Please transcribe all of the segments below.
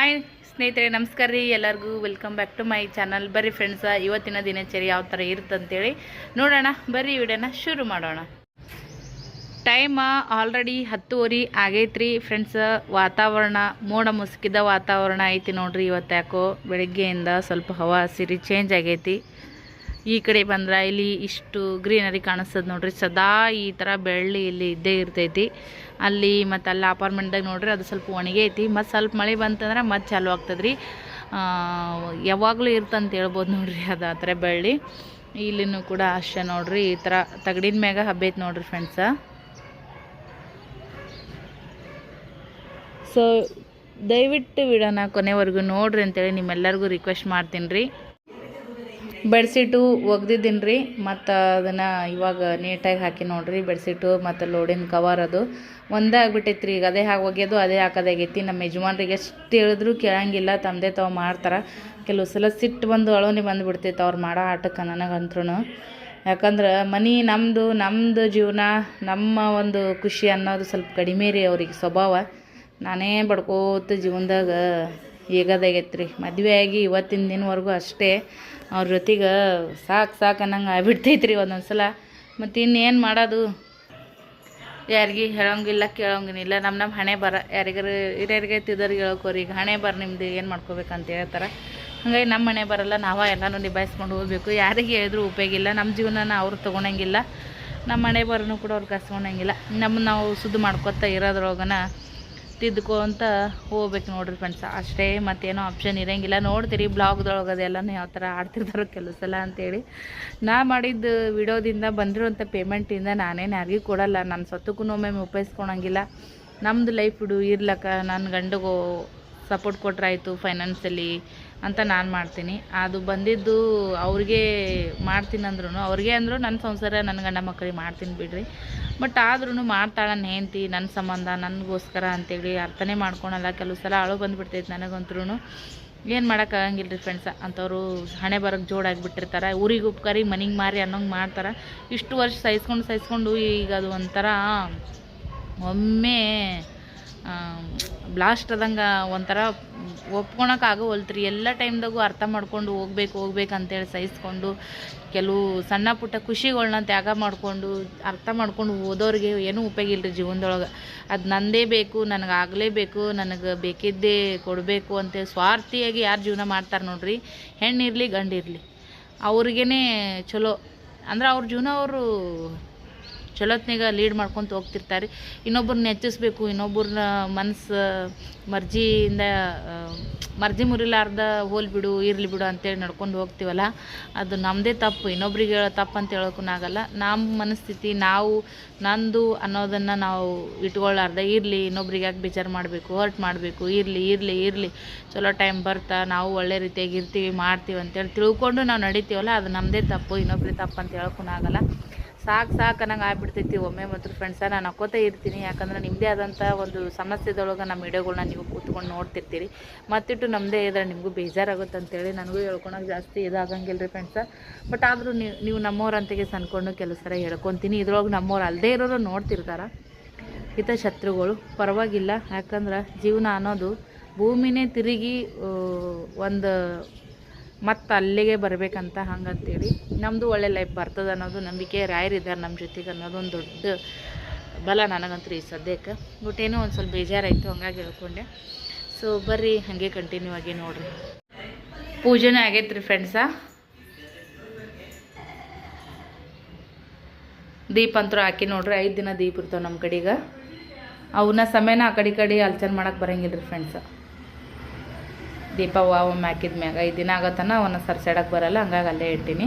Hi ಸ್ನೇಹಿತರೆ, ನಮಸ್ಕಾರ ರೀ. ಎಲ್ಲರಿಗೂ welcome back to my channel ಬರ್ರಿ ಫ್ರೆಂಡ್ಸ ಇವತ್ತಿನ ದಿನಚರಿ ಯಾವ ಥರ ಇರುತ್ತಂತೇಳಿ ನೋಡೋಣ. ಬರ್ರಿ ವಿಡಿಯೋನ ಶುರು ಮಾಡೋಣ. ಟೈಮ ಆಲ್ರೆಡಿ ಹತ್ತುವರೆ ಆಗೈತ್ರಿ ಫ್ರೆಂಡ್ಸ್ ವಾತಾವರಣ, ಮೋಡ ಮುಸುಕಿದ ವಾತಾವರಣ ಐತಿ ನೋಡ್ರಿ ಇವತ್ತು ಯಾಕೋ ಬೆಳಗ್ಗೆಯಿಂದ ಸ್ವಲ್ಪ ಹವಾ ಸಿರಿ ಚೇಂಜ್ ಆಗೈತಿ. ಈ ಕಡೆ ಬಂದ್ರೆ ಇಲ್ಲಿ ಇಷ್ಟು ಗ್ರೀನರಿ ಕಾಣಿಸ್ತದೆ ನೋಡ್ರಿ. ಸದಾ ಈ ಥರ ಬೆಳ್ಳಿ ಇಲ್ಲಿ ಇದ್ದೇ ಇರ್ತೈತಿ. ಅಲ್ಲಿ ಮತ್ತು ಅಲ್ಲಿ ಅಪಾರ್ಟ್ಮೆಂಟ್ದಾಗ ನೋಡ್ರಿ ಅದು ಸ್ವಲ್ಪ ಒಣಗೇ ಐತಿ. ಮತ್ತು ಸ್ವಲ್ಪ ಮಳೆ ಬಂತಂದ್ರೆ ಮತ್ತೆ ಚಾಲು ರೀ ಯಾವಾಗಲೂ ಇರ್ತಂತ ಹೇಳ್ಬೋದು ನೋಡ್ರಿ ಅದು ಆ ಥರ ಬೆಳ್ಳಿ. ಇಲ್ಲಿನೂ ಕೂಡ ಅಷ್ಟೇ ನೋಡ್ರಿ ಈ ಥರ ತಗಡಿನ ಮ್ಯಾಗ ಹಬ್ಬೈತೆ ನೋಡ್ರಿ ಫ್ರೆಂಡ್ಸ ಸೊ ದಯವಿಟ್ಟು ವಿಡಿಯೋನ ಕೊನೆವರೆಗೂ ನೋಡ್ರಿ ಅಂತೇಳಿ ನಿಮ್ಮೆಲ್ಲರಿಗೂ ರಿಕ್ವೆಸ್ಟ್ ಮಾಡ್ತೀನಿ ರೀ. ಬೆಡ್ಶೀಟು ಒಗ್ದಿದ್ದೀನಿ ರೀ ಮತ್ತು ಅದನ್ನು ಇವಾಗ ನೀಟಾಗಿ ಹಾಕಿ ನೋಡ್ರಿ, ಬೆಡ್ಶೀಟು ಮತ್ತು ಲೋಡಿನ ಕವರ್ ಅದು. ಒಂದೇ ಆಗ್ಬಿಟ್ಟೈತೆ ರೀ ಈಗ ಅದೇ ಹಾಗೆ ಒಗೆಯೋದು ಅದೇ ಹಾಕೋದಾಗೈತಿ ನಮ್ಮ ಯಜಮಾನ್ರಿಗೆ ಎಷ್ಟು ಹೇಳಿದ್ರು ಕೇಳಂಗಿಲ್ಲ, ತಮ್ಮದೇ ತಾವು ಮಾಡ್ತಾರೆ. ಕೆಲವು ಸಲ ಸಿಟ್ಟು ಬಂದು ಅಳೋನಿ ಬಂದುಬಿಡ್ತೈತೆ ಅವ್ರು ಮಾಡೋ ಆಟಕ್ಕೆ ನನಗಂತ್ರೂ ಯಾಕಂದ್ರೆ ಮನೆ ನಮ್ಮದು ನಮ್ಮದು ಜೀವನ, ನಮ್ಮ ಒಂದು ಖುಷಿ ಅನ್ನೋದು ಸ್ವಲ್ಪ ಕಡಿಮೆ ರೀ ಅವ್ರಿಗೆ ಸ್ವಭಾವ. ನಾನೇ ಬಡ್ಕೋತ ಜೀವನದಾಗ ಈಗದಾಗೈತೆ ರೀ ಆಗಿ ಇವತ್ತಿನ ದಿನವರೆಗೂ ಅಷ್ಟೇ. ಅವ್ರ ಜೊತೆಗೆ ಸಾಕು ಸಾಕು ಅನ್ನಂಗೆ ಆಗ್ಬಿಡ್ತೈತೆ ರೀ ಒಂದೊಂದು ಸಲ ಮತ್ತು ಇನ್ನೇನು ಮಾಡೋದು? ಯಾರಿಗೆ ಹೇಳೋಂಗಿಲ್ಲ, ಕೇಳೋಂಗಿಲ್ಲ ನಮ್ಮ ನಮ್ಮ ಹಣೆ ಬರ, ಯಾರಿಗಾರು ಹಿರಿಯರಿಗೆ ತಿದ್ದೋರಿಗೆ ಹೇಳೋಕೋರಿ ಈಗ ಹಣೆ ಬರ ನಿಮ್ಮದು ಏನು ಮಾಡ್ಕೋಬೇಕಂತ ಹೇಳ್ತಾರೆ. ಹಾಗಾಗಿ ನಮ್ಮ ಮನೆ ಬರಲ್ಲ, ನಾವೇ ಎಲ್ಲನೂ ನಿಭಾಯಿಸ್ಕೊಂಡು ಹೋಗ್ಬೇಕು. ಯಾರಿಗೆ ಹೇಳಿದ್ರು ಉಪಯೋಗಿಲ್ಲ ನಮ್ಮ ಜೀವನನ ಅವ್ರು ತೊಗೊಳಂಗಿಲ್ಲ ನಮ್ಮ ಮನೆ ಬರನು ಕೂಡ ಅವ್ರು ಕಸ್ಕೊಳಂಗಿಲ್ಲ ನಮ್ಮ ನಾವು ಸುದ್ದು ಮಾಡ್ಕೊತಾ ಇರೋದ್ರೊಳಗನ ತಿದ್ದುಕೊಂತ ಹೋಗ್ಬೇಕು ನೋಡ್ರಿ ಫ್ರೆಂಡ್ಸ್ ಅಷ್ಟೇ ಮತ್ತೇನೋ ಆಪ್ಷನ್ ಇರೋಂಗಿಲ್ಲ. ನೋಡ್ತೀರಿ ಬ್ಲಾಗ್ದೊಳಗೆ ಅದೆಲ್ಲನೂ ಯಾವ ಥರ ಆಡ್ತಿರ್ತಾರೋ ಕೆಲವು ಸಲ ಅಂತೇಳಿ. ನಾ ಮಾಡಿದ್ದು ವಿಡಿಯೋದಿಂದ ಬಂದಿರೋಂಥ ಪೇಮೆಂಟಿಂದ ನಾನೇನು ಯಾರಿಗೂ ಕೊಡಲ್ಲ. ನನ್ನ ಸ್ವತ್ತಕ್ಕೂ ಒಮ್ಮೆ ಉಪಯೋಗಿಸ್ಕೊಳಂಗಿಲ್ಲ ನಮ್ಮದು ಲೈಫ್ ಬಿಡು, ಇರ್ಲಕ್ಕ. ನನ್ನ ಗಂಡಗೂ ಸಪೋರ್ಟ್ ಕೊಟ್ರಾಯಿತು ಫೈನಾನ್ಸಲ್ಲಿ ಅಂತ ನಾನು ಮಾಡ್ತೀನಿ. ಅದು ಬಂದಿದ್ದು ಅವ್ರಿಗೆ ಮಾಡ್ತೀನಿ ಅಂದ್ರೂ ಅವ್ರಿಗೆ ಅಂದರು ನನ್ನ ಸಂಸಾರ ನನ್ನ ಗಂಡ ಮಕ್ಕಳಿಗೆ ಮಾಡ್ತೀನಿ ಬಿಡ್ರಿ. ಬಟ್ ಆದ್ರೂ ಮಾಡ್ತಾಳೆ ನನ್ನ ನನ್ನ ಸಂಬಂಧ, ನನಗೋಸ್ಕರ ಅಂತೇಳಿ ಅರ್ಥನೇ ಮಾಡ್ಕೊಳಲ್ಲ. ಕೆಲವು ಸಲ ಅಳು ಬಂದುಬಿಡ್ತೈತೆ ನನಗಂತ್ರೂ ಏನು ಮಾಡೋಕ್ಕಾಗಂಗಿಲ್ಲ ರೀ ಫ್ರೆಂಡ್ಸ್ ಅಂಥವ್ರು ಹಣೆ ಬರೋಕ್ಕೆ ಜೋಡಾಗಿಬಿಟ್ಟಿರ್ತಾರೆ ಊರಿಗೆ ಉಪ್ಕಾರಿ ಮನೆಗೆ ಮಾರಿ ಅನ್ನೋಂಗೆ ಮಾಡ್ತಾರೆ. ಇಷ್ಟು ವರ್ಷ ಸಹಿಸ್ಕೊಂಡು ಸಹಿಸ್ಕೊಂಡು ಈಗ ಅದು ಒಂಥರ, ಒಮ್ಮೆ ಬ್ಲಾಸ್ಟ್ ಆದಂಗೆ ಒಂಥರ ಒಪ್ಕೊಳಕ್ಕೆ ಆಗೋವಲ್ತ್ರಿ. ಎಲ್ಲ ಟೈಮ್ದಾಗೂ ಅರ್ಥ ಮಾಡ್ಕೊಂಡು ಹೋಗ್ಬೇಕು ಹೋಗ್ಬೇಕು ಅಂತೇಳಿ ಸಹಿಸ್ಕೊಂಡು ಕೆಲವು ಸಣ್ಣ ಪುಟ್ಟ ಖುಷಿಗಳ್ನ ತ್ಯಾಗ ಮಾಡಿಕೊಂಡು, ಅರ್ಥ ಮಾಡ್ಕೊಂಡು ಓದೋರಿಗೆ ಏನೂ ಉಪಯೋಗ ಇಲ್ಲ ರೀ ಜೀವನದೊಳಗೆ. ಅದು ನಂದೇ ಬೇಕು ನನಗೆ ಆಗಲೇಬೇಕು ನನಗೆ ಬೇಕಿದ್ದೇ ಕೊಡಬೇಕು ಅಂತ ಸ್ವಾರ್ಥಿಯಾಗಿ ಯಾರು ಜೀವನ ಮಾಡ್ತಾರೆ ನೋಡ್ರಿ. ಹೆಣ್ಣಿರಲಿ ಗಂಡಿರಲಿ. ಅವ್ರಿಗೇ ಚಲೋ. ಅಂದ್ರೆ ಅವ್ರ ಜೀವನ ಅವರು ಚಲೋತ್ನಾಗ ಲೀಡ್ ಮಾಡ್ಕೊತ ಹೋಗ್ತಿರ್ತಾರೆ. ಇನ್ನೊಬ್ಬರನ್ನ ಹೆಚ್ಚಿಸ್ಬೇಕು ಇನ್ನೊಬ್ಬರನ್ನ ಮನಸ್ಸು ಮರ್ಜಿಯಿಂದ ಮರ್ಜಿ ಮುರಿಲಾರ್ದ ಹೋಲ್ ಬಿಡು, ಇರಲಿ ಬಿಡು ಅಂತೇಳಿ ನಡ್ಕೊಂಡು ಹೋಗ್ತೀವಲ್ಲ, ಅದು ನಮ್ಮದೇ ತಪ್ಪು. ಇನ್ನೊಬ್ರಿಗೆ ಹೇಳೋ ತಪ್ಪು ಅಂತ ಹೇಳೋಕ್ಕೂ ಆಗಲ್ಲ. ನಮ್ಮ ಮನಸ್ಥಿತಿ, ನಾವು, ನಂದು ಅನ್ನೋದನ್ನು ನಾವು ಇಟ್ಕೊಳ್ಳಾರ್ದ ಇರಲಿ, ಇನ್ನೊಬ್ರಿಗೆ ಯಾಕೆ ಬೇಜಾರು ಮಾಡಬೇಕು ಹರ್ಟ್ ಮಾಡಬೇಕು, ಇರಲಿ ಇರಲಿ ಇರಲಿ, ಚಲೋ ಟೈಮ್ ಬರ್ತಾ, ನಾವು ಒಳ್ಳೆ ರೀತಿಯಾಗಿ ಇರ್ತೀವಿ, ಮಾಡ್ತೀವಿ ಅಂತೇಳಿ ತಿಳ್ಕೊಂಡು ನಾವು ನಡಿತೀವಲ್ಲ, ಅದು ನಮ್ಮದೇ ತಪ್ಪು ಇನ್ನೊಬ್ರಿಗೆ ತಪ್ಪು ಅಂತ ಹೇಳೋಕ್ಕೂ ಆಗಲ್ಲ. ಸಾಕು ಸಾಕು ಅನ್ನಂಗೆ ಆಗ್ಬಿಡ್ತೈತಿ. ಒಮ್ಮೆ ಮಾತ್ರ ಫ್ರೆಂಡ್ಸ ನಾನು ಹಾಕೋತಾ ಇರ್ತೀನಿ. ಯಾಕಂದ್ರೆ ನಿಮ್ಮದೇ ಆದಂಥ ಒಂದು ಸಮಸ್ಯೆದೊಳಗೆ ನಮ್ಮ ವಿಡಿಯೋಗಳ್ನ ನೀವು ಕೂತ್ಕೊಂಡು ನೋಡ್ತಿರ್ತೀರಿ. ಮತ್ತಿಟ್ಟು ನಮ್ಮದೇ ಇದ್ರೆ ನಿಮಗೂ ಬೇಜಾರಾಗುತ್ತೆ ಅಂತೇಳಿ ನನಗೂ ಹೇಳ್ಕೊಳಕ್ಕೆ ಜಾಸ್ತಿ ಇದಾಗಂಗಿಲ್ಲ ರೀ ಫ್ರೆಂಡ್ಸ ಬಟ್ ಆದರೂ ನೀವು ನೀವು ನಮ್ಮವ್ರು ಅಂತೆಗೆ ಅನ್ಕೊಂಡು ಕೆಲವು ಹೇಳ್ಕೊತೀನಿ. ಇದ್ರೊಳಗೆ ನಮ್ಮವ್ರು ಅಲ್ಲದೇ ಇರೋರು ನೋಡ್ತಿರ್ತಾರೆ. ಹಿತಶತ್ರುಗಳು ಪರವಾಗಿಲ್ಲ. ಯಾಕಂದ್ರೆ ಜೀವನ ಅನ್ನೋದು ಭೂಮಿನೇ ತಿರುಗಿ ಒಂದು ಮತ್ತು ಅಲ್ಲಿಗೆ ಬರಬೇಕಂತ ಹಂಗಂತೇಳಿ ನಮ್ಮದು ಒಳ್ಳೆ ಲೈಫ್ ಬರ್ತದೆ ಅನ್ನೋದು ನಂಬಿಕೆ ರಾಯರಿದ್ದಾರೆ ನಮ್ಮ ಜೊತೆಗೆ ಅನ್ನೋದು ಒಂದು ದೊಡ್ಡ ಬಲ ನನಗಂತೂ ಈ ಸದ್ಯಕ್ಕೆ ಬಟ್ ಏನೋ ಒಂದು ಸ್ವಲ್ಪ ಬೇಜಾರಾಯಿತು, ಹಂಗಾಗಿ ಹೇಳ್ಕೊಂಡೆ. ಸೊ ಬರ್ರಿ, ಹಾಗೆ ಕಂಟಿನ್ಯೂ ಆಗಿ ನೋಡ್ರಿ. ಪೂಜೆನೂ ಆಗೈತೆ ರೀ ಫ್ರೆಂಡ್ಸ ದೀಪ ಅಂತೂ ಹಾಕಿ ನೋಡ್ರಿ, ಐದು ದಿನ ದೀಪ ಇರ್ತಾವೆ ನಮ್ಮ ಕಡೆಗೆ. ಅವನ್ನ ಸಮಯನ ಆ ಕಡೆ ಕಡೆ ಅಲ್ಚನ್ ಮಾಡೋಕೆ ಬರಂಗಿಲ್ಲ ರೀ ಫ್ರೆಂಡ್ಸ ದೀಪ ಒಮ್ಮೆ ಹಾಕಿದ ಮ್ಯಾಗ. ಐದು ದಿನ ಆಗತ್ತನ ಅವನ್ನ ಸರ್ಸಾಡಕ್ಕೆ ಬರಲ್ಲ, ಹಂಗಾಗಿ ಅಲ್ಲೇ ಇಟ್ಟಿನಿ.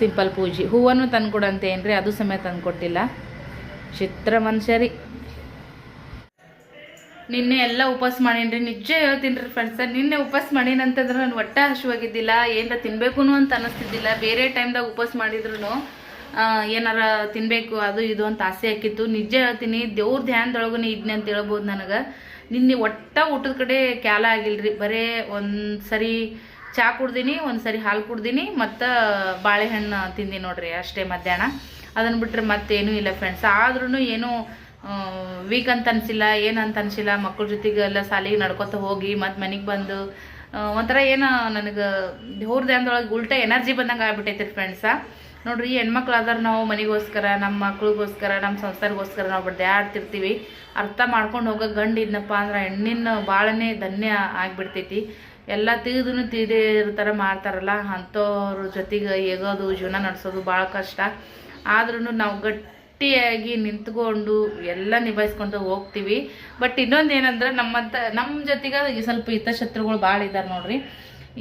ಸಿಂಪಲ್ ಪೂಜೆ. ಹೂವನ್ನು ತಂದ್ಕೊಡಂತೆ ಏನ್ರಿ? ಅದು ಸಮೇತ ತಂದ್ಕೊಟ್ಟಿಲ್ಲ. ಚಿತ್ರ ಮನುಷ್ಯರಿ. ನಿನ್ನೆ ಎಲ್ಲ ಉಪವಾಸ ಮಾಡೀನಿ ರೀ ನಿಜ ಹೇಳ್ತೀನಿ ರೀ ಫ್ರೆಂಡ್ಸ ನಿನ್ನೆ ಉಪವಾಸ ಮಾಡೀನಿ ಅಂತಂದ್ರೆ ನಾನು ಒಟ್ಟ ಹಸುವಾಗಿದ್ದಿಲ್ಲ. ಏನಾರ ತಿನ್ಬೇಕು ಅಂತ ಅನ್ನಿಸ್ತಿದ್ದಿಲ್ಲ ಬೇರೆ ಟೈಮ್ದಾಗ ಉಪವಾಸ ಮಾಡಿದ್ರು ಏನಾರ ತಿನ್ನಬೇಕು ಅದು ಇದು ಅಂತ ಆಸೆ ಹಾಕಿತ್ತು. ನಿಜ ಹೇಳ್ತೀನಿ, ದೇವ್ರ ಧ್ಯಾನದೊಳಗೂ ಇದ್ನೆ ಅಂತ ಹೇಳ್ಬೋದು ನನಗೆ. ನಿನ್ನೆ ಒಟ್ಟ ಊಟದ ಕಡೆ ಕ್ಯಾಲ ಆಗಿಲ್ರಿ. ಬರೇ ಒಂದು ಸರಿ ಚಾ ಕುಡ್ದೀನಿ, ಒಂದು ಸರಿ ಹಾಲು ಕುಡ್ದೀನಿ, ಮತ್ತು ಬಾಳೆಹಣ್ಣು ತಿಂದೀನಿ ನೋಡ್ರಿ ಅಷ್ಟೇ ಮಧ್ಯಾಹ್ನ. ಅದನ್ನು ಬಿಟ್ಟರೆ ಮತ್ತೇನೂ ಇಲ್ಲ ಫ್ರೆಂಡ್ಸ್ ಆದ್ರೂ ಏನು ವೀಕ್ ಅಂತ ಅನಿಸಿಲ್ಲ ಏನಂತ ಅನಿಸಿಲ್ಲ. ಮಕ್ಕಳ ಜೊತೆಗೆ ಎಲ್ಲ ಸಾಲಿಗೆ ನಡ್ಕೊತ ಹೋಗಿ, ಮತ್ತು ಮನೆಗೆ ಬಂದು ಒಂಥರ ಏನೋ ನನಗೆ ದೇವ್ರ ಧ್ಯಾನದೊಳಗೆ ಉಲ್ಟಾ ಎನರ್ಜಿ ಬಂದಂಗೆ ಆಗ್ಬಿಟ್ಟೈತೆ ಫ್ರೆಂಡ್ಸ ನೋಡ್ರಿ ಹೆಣ್ಮಕ್ಳು ಆದ್ರೆ ನಾವು ಮನೆಗೋಸ್ಕರ ನಮ್ಮ ಮಕ್ಳಿಗೋಸ್ಕರ ನಮ್ಮ ಸಂಸಾರಗೋಸ್ಕರ ನಾವು ಬಡ್ದಾಡ್ತಿರ್ತೀವಿ ಅರ್ಥ ಮಾಡ್ಕೊಂಡು ಹೋಗೋ ಗಂಡು ಇದ್ನಪ್ಪ ಅಂದ್ರೆ ಹೆಣ್ಣಿನ ಭಾಳನೇ ಧನ್ಯ ಆಗಿಬಿಡ್ತೈತಿ. ಎಲ್ಲ ತಿಳಿದೂ ತಿಳಿದೇ ಥರ ಮಾಡ್ತಾರಲ್ಲ, ಅಂಥವ್ರ ಜೊತೆಗೆ ಎಗೋದು ಜೀವನ ನಡೆಸೋದು ಭಾಳ ಕಷ್ಟ. ಆದ್ರೂ ನಾವು ಗಟ್ಟಿಯಾಗಿ ನಿಂತ್ಕೊಂಡು ಎಲ್ಲ ನಿಭಾಯಿಸ್ಕೊಂಡು ಹೋಗ್ತೀವಿ. ಬಟ್ ಇನ್ನೊಂದು ಏನಂದ್ರೆ ನಮ್ಮಂಥ ನಮ್ಮ ಜೊತೆಗೆ ಸ್ವಲ್ಪ ಹಿತಶತ್ರುಗಳು ಭಾಳ ಇದ್ದಾರೆ ನೋಡ್ರಿ.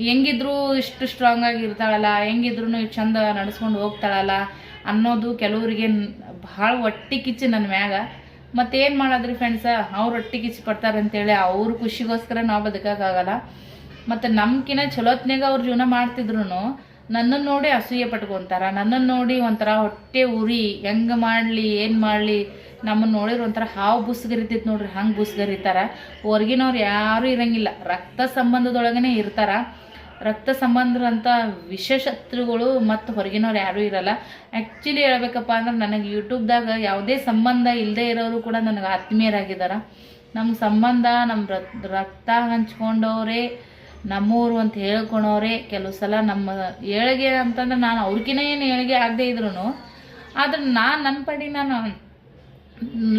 ಹೆಂಗಿದ್ರು ಇಷ್ಟು ಸ್ಟ್ರಾಂಗ್ ಆಗಿ ಇರ್ತಾಳಲ್ಲ ಹೆಂಗಿದ್ರು ಚಂದ ನಡೆಸ್ಕೊಂಡು ಹೋಗ್ತಾಳಲ್ಲ ಅನ್ನೋದು ಕೆಲವರಿಗೆ ಭಾಳ ಹೊಟ್ಟಿ ಕಿಚ್ಚು ನನ್ನ ಮ್ಯಾಗ. ಮತ್ತೇನು ಮಾಡೋದ್ರಿ ಫ್ರೆಂಡ್ಸ ಅವ್ರು ಹೊಟ್ಟಿ ಕಿಚ್ಚು ಪಡ್ತಾರೆ ಅಂತೇಳಿ ಅವ್ರ ಖುಷಿಗೋಸ್ಕರ ನಾವು ಬದುಕೋಕ್ಕಾಗಲ್ಲ. ಮತ್ತು ನಮ್ಕಿನ ಚಲೋತ್ನಾಗ ಅವ್ರು ಜೀವನ ಮಾಡ್ತಿದ್ರು ನನ್ನನ್ನು ನೋಡಿ ಅಸೂಯೆ ಪಟ್ಕೊಂತಾರ. ನನ್ನನ್ನು ನೋಡಿ ಒಂಥರ ಹೊಟ್ಟೆ ಉರಿ, ಹೆಂಗೆ ಮಾಡಲಿ, ಏನು ಮಾಡಲಿ ನಮ್ಮನ್ನು ನೋಡಿದ್ರೆ ಒಂಥರ ಹಾವು ಬುಸ್ಗರಿತೈತೆ ನೋಡ್ರಿ, ಹಂಗೆ ಬುಸ್ಗರಿತಾರ. ಹೊರ್ಗಿನವ್ರು ಯಾರೂ ಇರಂಗಿಲ್ಲ. ರಕ್ತ ಸಂಬಂಧದೊಳಗನೆ ಇರ್ತಾರ. ರಕ್ತ ಸಂಬಂಧದಂಥ ವಿಶೇಷತ್ರುಗಳು ಮತ್ತು ಹೊರಗಿನವ್ರು ಯಾರೂ ಇರಲ್ಲ. ಆ್ಯಕ್ಚುಲಿ ಹೇಳ್ಬೇಕಪ್ಪ ಅಂದ್ರೆ ನನಗೆ ಯೂಟ್ಯೂಬ್ದಾಗ ಯಾವುದೇ ಸಂಬಂಧ ಇಲ್ಲದೆ ಇರೋರು ಕೂಡ ನನಗೆ ಆತ್ಮೀಯರಾಗಿದ್ದಾರೆ ನಮ್ಮ ಸಂಬಂಧ ನಮ್ಮ ರಕ್ತ ಹಂಚ್ಕೊಂಡವ್ರೆ, ನಮ್ಮೂರು ಅಂತ ಹೇಳ್ಕೊಳೋರೆ ಕೆಲವು ಸಲ ನಮ್ಮ ಏಳಿಗೆ ಅಂತಂದ್ರೆ ನಾನು ಅವ್ರಿಗಿನ ಏನು ಏಳಿಗೆ ಆಗದೆ ಇದ್ರು ಆದ್ರೆ ನಾನು ನನ್ನ ಪಡಿ ನಾನು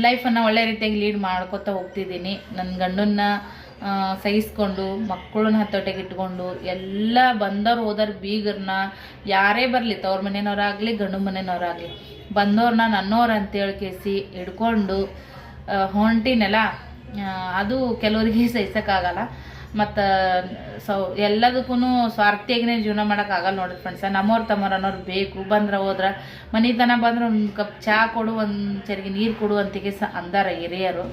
ಲೈಫನ್ನು ಒಳ್ಳೆ ರೀತಿಯಾಗಿ ಲೀಡ್ ಮಾಡ್ಕೊತಾ ಹೋಗ್ತಿದ್ದೀನಿ. ನನ್ನ ಗಂಡನ್ನ ಸಹಿಸ್ಕೊಂಡು, ಮಕ್ಕಳನ್ನ ಹತ್ತೊಟ್ಟೆಗೆ ಇಟ್ಕೊಂಡು, ಎಲ್ಲ ಬಂದವ್ರು ಹೋದವ್ರು ಬೀಗರನ್ನ ಯಾರೇ ಬರಲಿ, ತವ್ರ ಮನೆಯವ್ರಾಗಲಿ ಗಂಡು ಮನೆಯವ್ರಾಗಲಿ ಬಂದವ್ರನ್ನ ನನ್ನೋರು ಅಂತೇಳಿ ಕೇಸಿ ಹಿಡ್ಕೊಂಡು ಹೊಂಟಿನೆಲ್ಲ ಅದು ಕೆಲವರಿಗೆ ಸಹಿಸೋಕ್ಕಾಗಲ್ಲ. ಮತ್ತು, ಸೌ ಎಲ್ಲದಕ್ಕೂ ಸ್ವಾರ್ಥಿಯಾಗಿನೇ ಜೀವನ ಮಾಡೋಕ್ಕಾಗಲ್ಲ ನೋಡ್ರಿ ಫ್ರೆಂಡ್ಸ ನಮ್ಮವ್ರು ತಮ್ಮವ್ರು ಅನ್ನೋರು ಬೇಕು. ಬಂದ್ರೆ ಹೋದ್ರೆ ಮನಿತನ ಬಂದ್ರೆ ಒಂದು ಕಪ್ ಚಹಾ ಕೊಡು, ಒಂದು ಚರಿಗೆ ನೀರು ಕೊಡು ಅಂತಿಗೆ ಸ, ಅಂದಾರ ಹಿರಿಯರು.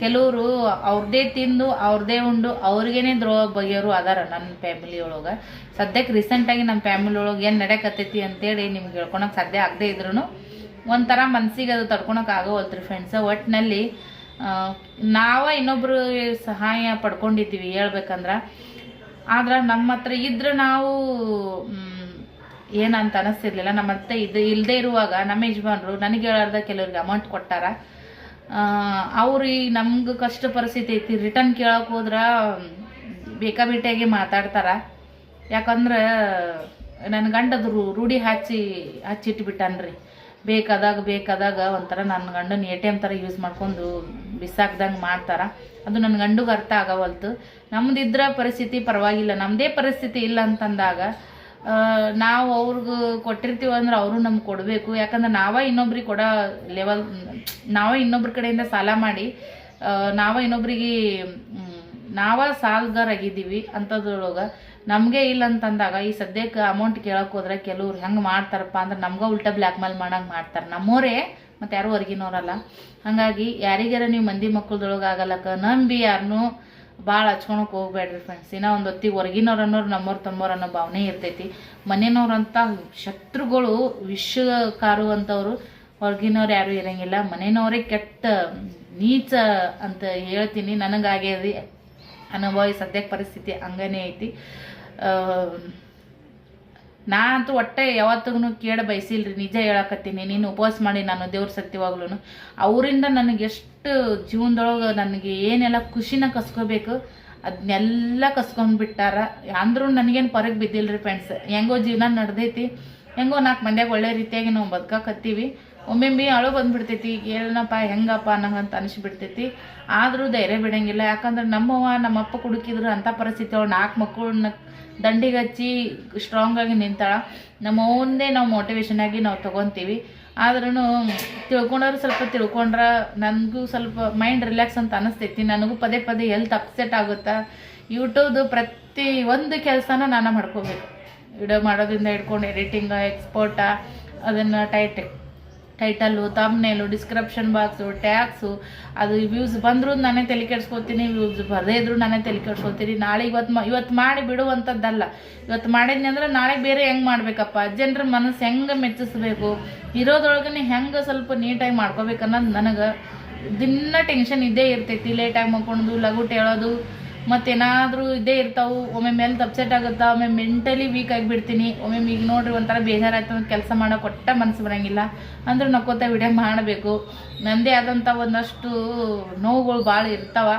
ಕೆಲವರು ಅವ್ರದ್ದೇ ತಿಂದು ಅವ್ರದ್ದೇ ಉಂಡು, ಅವ್ರಿಗೇನೆ ದ್ರೋಹ ಬಗೆಯೋರು ಅದಾರ ನನ್ನ ಫ್ಯಾಮಿಲಿ ಒಳಗೆ. ಸದ್ಯಕ್ಕೆ ರೀಸೆಂಟಾಗಿ ನಮ್ಮ ಫ್ಯಾಮಿಲಿ ಒಳಗೆ ಏನು ನಡೆಯಕತ್ತೈತಿ ಅಂತೇಳಿ ನಿಮ್ಗೆ ಹೇಳ್ಕೊಳಕ್ಕೆ ಸಾಧ್ಯ ಆಗದೆ ಇದ್ರೂ ಒಂಥರ ಮನ್ಸಿಗೆ ಅದು ತಡ್ಕೊಳಕ್ಕೆ ಆಗೋವಲ್ತ್ರಿ ಫ್ರೆಂಡ್ಸ ಒಟ್ಟಿನಲ್ಲಿ ನಾವ ಇನ್ನೊಬ್ರು ಸಹಾಯ ಪಡ್ಕೊಂಡಿದ್ದೀವಿ ಹೇಳ್ಬೇಕಂದ್ರ. ಆದ್ರೆ ನಮ್ಮ ಹತ್ರ ಇದ್ರೆ ನಾವು ಏನಂತ ಅನಿಸ್ತಿರ್ಲಿಲ್ಲ. ನಮ್ಮ ಹತ್ರ ಇದು ಇಲ್ಲದೆ ಇರುವಾಗ ನಮ್ಮ ಯಜಮಾನ್ರು ನನಗೆ ಹೇಳಾರ್ದ ಕೆಲವ್ರಿಗೆ ಅಮೌಂಟ್ ಕೊಟ್ಟಾರ. ಅವ್ರು ಈ ನಮ್ಗೆ ಕಷ್ಟ ಪರಿಸ್ಥಿತಿ ಐತಿ ರಿಟರ್ನ್ ಕೇಳಕ್ಕೆ ಹೋದ್ರೆ ಬೇಕಾಬಿಟ್ಟಿಯಾಗಿ ಮಾತಾಡ್ತಾರ. ಯಾಕಂದ್ರೆ ನನ್ನ ಗಂಡದು ರೂಢಿ ಹಚ್ಚಿ, ಹಚ್ಚಿಟ್ಬಿಟ್ಟಾನ್ರಿ. ಬೇಕಾದಾಗ ಬೇಕಾದಾಗ ಒಂಥರ ನನ್ನ ಗಂಡನ ಎ ಟಿ ಎಂ ಥರ ಯೂಸ್ ಮಾಡ್ಕೊಂಡು ಬಿಸಾಕ್ದಂಗೆ ಮಾಡ್ತಾರೆ. ಅದು ನನ್ನ ಗಂಡುಗೆ ಅರ್ಥ ಆಗವಲ್ತು. ನಮ್ದಿದ್ರ ಪರಿಸ್ಥಿತಿ ಪರವಾಗಿಲ್ಲ. ನಮ್ಮದೇ ಪರಿಸ್ಥಿತಿ ಇಲ್ಲ ಅಂತಂದಾಗ ನಾವು ಅವ್ರಿಗೆ ಕೊಟ್ಟಿರ್ತೀವಿ ಅಂದ್ರೆ ಅವರು ನಮ್ಗೆ ಕೊಡಬೇಕು. ಯಾಕಂದ್ರೆ ನಾವೇ ಇನ್ನೊಬ್ರಿಗೆ ಕೊಡೋ ಲೆವೆಲ್ ನಾವೇ ಇನ್ನೊಬ್ರ ಕಡೆಯಿಂದ ಸಾಲ ಮಾಡಿ ನಾವೇ ಇನ್ನೊಬ್ರಿಗೆ ನಾವೇ ಸಾಲಗಾರಾಗಿದ್ದೀವಿ ಅಂಥದ್ರೊಳಗೆ ನಮಗೆ ಇಲ್ಲ ಅಂತಂದಾಗ ಈ ಸದ್ಯಕ್ಕೆ ಅಮೌಂಟ್ ಕೇಳಕ್ಕೆ ಹೋದ್ರೆ ಕೆಲವ್ರು ಹೆಂಗೆ ಮಾಡ್ತಾರಪ್ಪ ಅಂದ್ರೆ ನಮ್ಗೆ ಉಲ್ಟಾ ಬ್ಲ್ಯಾಕ್ ಮೇಲ್ ಮಾಡಂಗೆ ಮಾಡ್ತಾರೆ. ನಮ್ಮೋರೇ ಮತ್ತು ಯಾರು ಹೊರಗಿನವ್ರಲ್ಲ. ಹಾಗಾಗಿ ಯಾರಿಗಾರ ನೀವು ಮಂದಿ ಮಕ್ಕಳದೊಳಗೆ ಆಗಲ್ಲಕ್ಕ ನಂಬಿ ಯಾರನ್ನೂ ಭಾಳ ಹಚ್ಕೊಳಕ್ಕೆ ಹೋಗ್ಬೇಡ್ರಿ ಫ್ರೆಂಡ್ಸ್ ಇನ್ನೂ ಒಂದು ಹೊತ್ತಿಗೆ ಹೊರಗಿನವ್ರು ಅನ್ನೋರು ನಮ್ಮವ್ರು ತಮ್ಮವ್ರು ಅನ್ನೋ ಭಾವನೆ ಇರ್ತೈತಿ. ಮನೆಯವ್ರಂಥ ಶತ್ರುಗಳು ವಿಷ ಕಾರುವಂಥವ್ರು ಹೊರಗಿನವ್ರು ಯಾರೂ ಇರಂಗಿಲ್ಲ. ಮನೆಯವ್ರೇ ಕೆಟ್ಟ, ನೀಚ ಅಂತ ಹೇಳ್ತೀನಿ. ನನಗಾಗ್ಯದಿ ಅನುಭವ ಈ ಸದ್ಯಕ್ಕೆ ಪರಿಸ್ಥಿತಿ ಹಂಗನೇ ಐತಿ. ನಾ ಅಂತೂ ಒಟ್ಟೆ ಯಾವತ್ತಿಗೂ ಕೇಳ ಬಯಸಿಲ್ರಿ, ನಿಜ ಹೇಳಕತ್ತೀನಿ. ನೀನು ಉಪವಾಸ ಮಾಡಿ, ನಾನು ದೇವ್ರ ಸತ್ಯವಾಗ್ಲೂ ಅವರಿಂದ ನನಗೆ ಎಷ್ಟು ಜೀವನದೊಳಗೆ ನನಗೆ ಏನೆಲ್ಲ ಖುಷಿನ ಕಸ್ಕೋಬೇಕು ಅದನ್ನೆಲ್ಲ ಕಸ್ಕೊಂಡ್ಬಿಟ್ಟಾರ ಅಂದ್ರೂ ನನಗೇನು ಪರಗ್ ಬಿದ್ದಿಲ್ಲರಿ ಫ್ರೆಂಡ್ಸ್ ಹೆಂಗೋ ಜೀವನ ನಡೆದೈತಿ. ಹೆಂಗೋ ನಾಲ್ಕು ಮಂದ್ಯಾಗ ಒಳ್ಳೆ ರೀತಿಯಾಗಿ ನಾವು ಬದುಕಕತ್ತೀವಿ. ಒಮ್ಮೊಮ್ಮೆ ಅಳು ಬಂದ್ಬಿಡ್ತೈತಿ, ಏನಪ್ಪ, ಹೆಂಗಪ್ಪ ಅನ್ನಂಗಂತ ಅನಿಸ್ಬಿಡ್ತೈತಿ. ಆದರೂ ಧೈರ್ಯ ಬಿಡೋಂಗಿಲ್ಲ, ಯಾಕಂದ್ರೆ ನಮ್ಮವ್ವ, ನಮ್ಮಪ್ಪ ಕುಡುಕಿದ್ರು ಅಂಥ ಪರಿಸ್ಥಿತಿ ಅವ್ಳು ನಾಲ್ಕು ಮಕ್ಕಳನ್ನ ದಂಡಿಗೆ ಹಚ್ಚಿ ಸ್ಟ್ರಾಂಗ್ ಆಗಿ ನಿಂತಾಳ. ನಮ್ಮ ನಾವು ಮೋಟಿವೇಶನ್ ಆಗಿ ನಾವು ತೊಗೊತೀವಿ. ಆದ್ರೂ ತಿಳ್ಕೊಂಡ್ರೆ ಸ್ವಲ್ಪ ತಿಳ್ಕೊಂಡ್ರೆ ನನಗೂ ಸ್ವಲ್ಪ ಮೈಂಡ್ ರಿಲ್ಯಾಕ್ಸ್ ಅಂತ ಅನಿಸ್ತೈತಿ. ನನಗೂ ಪದೇ ಪದೇ ಹೆಲ್ತ್ ಅಪ್ಸೆಟ್ ಆಗುತ್ತಾ? ಯೂಟ್ಯೂಬ್ದು ಪ್ರತಿ ಒಂದು ಕೆಲಸನ ನಾನು ಮಾಡ್ಕೋಬೇಕು. ವಿಡಿಯೋ ಮಾಡೋದ್ರಿಂದ ಹಿಡ್ಕೊಂಡು ಎಡಿಟಿಂಗ ಎಕ್ಸ್ಪೋರ್ಟ ಅದನ್ನು tight title thumbnail description box tags ಅದು ವ್ಯೂಸ್ ಬಂದರೂ ನಾನೇ ತಲೆ ಕೆಡ್ಸ್ಕೊತೀನಿ ವ್ಯೂಸ್ ಬರದೇ ಇದ್ರು ನಾನೇ ತಲೆ ಕೆಡ್ಸ್ಕೊತೀನಿ. ನಾಳೆ ಇವತ್ತು ಇವತ್ತು ಮಾಡಿ ಬಿಡುವಂಥದ್ದಲ್ಲ ಇವತ್ತು ಮಾಡಿದ್ನಿ ಅಂದ್ರೆ ನಾಳೆ ಬೇರೆ ಹೆಂಗೆ ಮಾಡಬೇಕಪ್ಪ? ಜನರ ಮನಸ್ಸು ಹೆಂಗೆ ಮೆಚ್ಚಿಸ್ಬೇಕು? ಇರೋದ್ರೊಳಗನೆ ಹೆಂಗೆ ಸ್ವಲ್ಪ ನೀಟಾಗಿ ಮಾಡ್ಕೋಬೇಕು ಅನ್ನೋದು ನನಗೆ ದಿನ ಟೆನ್ಷನ್ ಇದ್ದೇ ಇರ್ತೈತಿ. ಲೇಟಾಗಿ ಮಾಡ್ಕೊಳೋದು ಲಘು ಹೇಳೋದು ಮತ್ತೇನಾದರೂ ಇದೇ ಇರ್ತಾವೆ, ಒಮ್ಮೆ ಮೇಲೆ ಅಪ್ಸೆಟ್ ಆಗುತ್ತಾ, ಒಮ್ಮೆ ಮೆಂಟಲಿ ವೀಕ್ ಆಗಿಬಿಡ್ತೀನಿ, ಒಮ್ಮೆ ಈಗ ನೋಡ್ರಿ ಒಂಥರ ಬೇಜಾರಾಯ್ತು ಅಂತ ಕೆಲಸ ಮಾಡೋಕೆ ಕೊಟ್ಟ ಮನಸ್ಸು ಬರೋಂಗಿಲ್ಲ. ಅಂದ್ರೆ ನಕ್ಕೋತ ವಿಡಿಯೋ ಮಾಡಬೇಕು. ನನ್ನದೇ ಆದಂಥ ಒಂದಷ್ಟು ನೋವುಗಳು ಭಾಳ ಇರ್ತಾವ.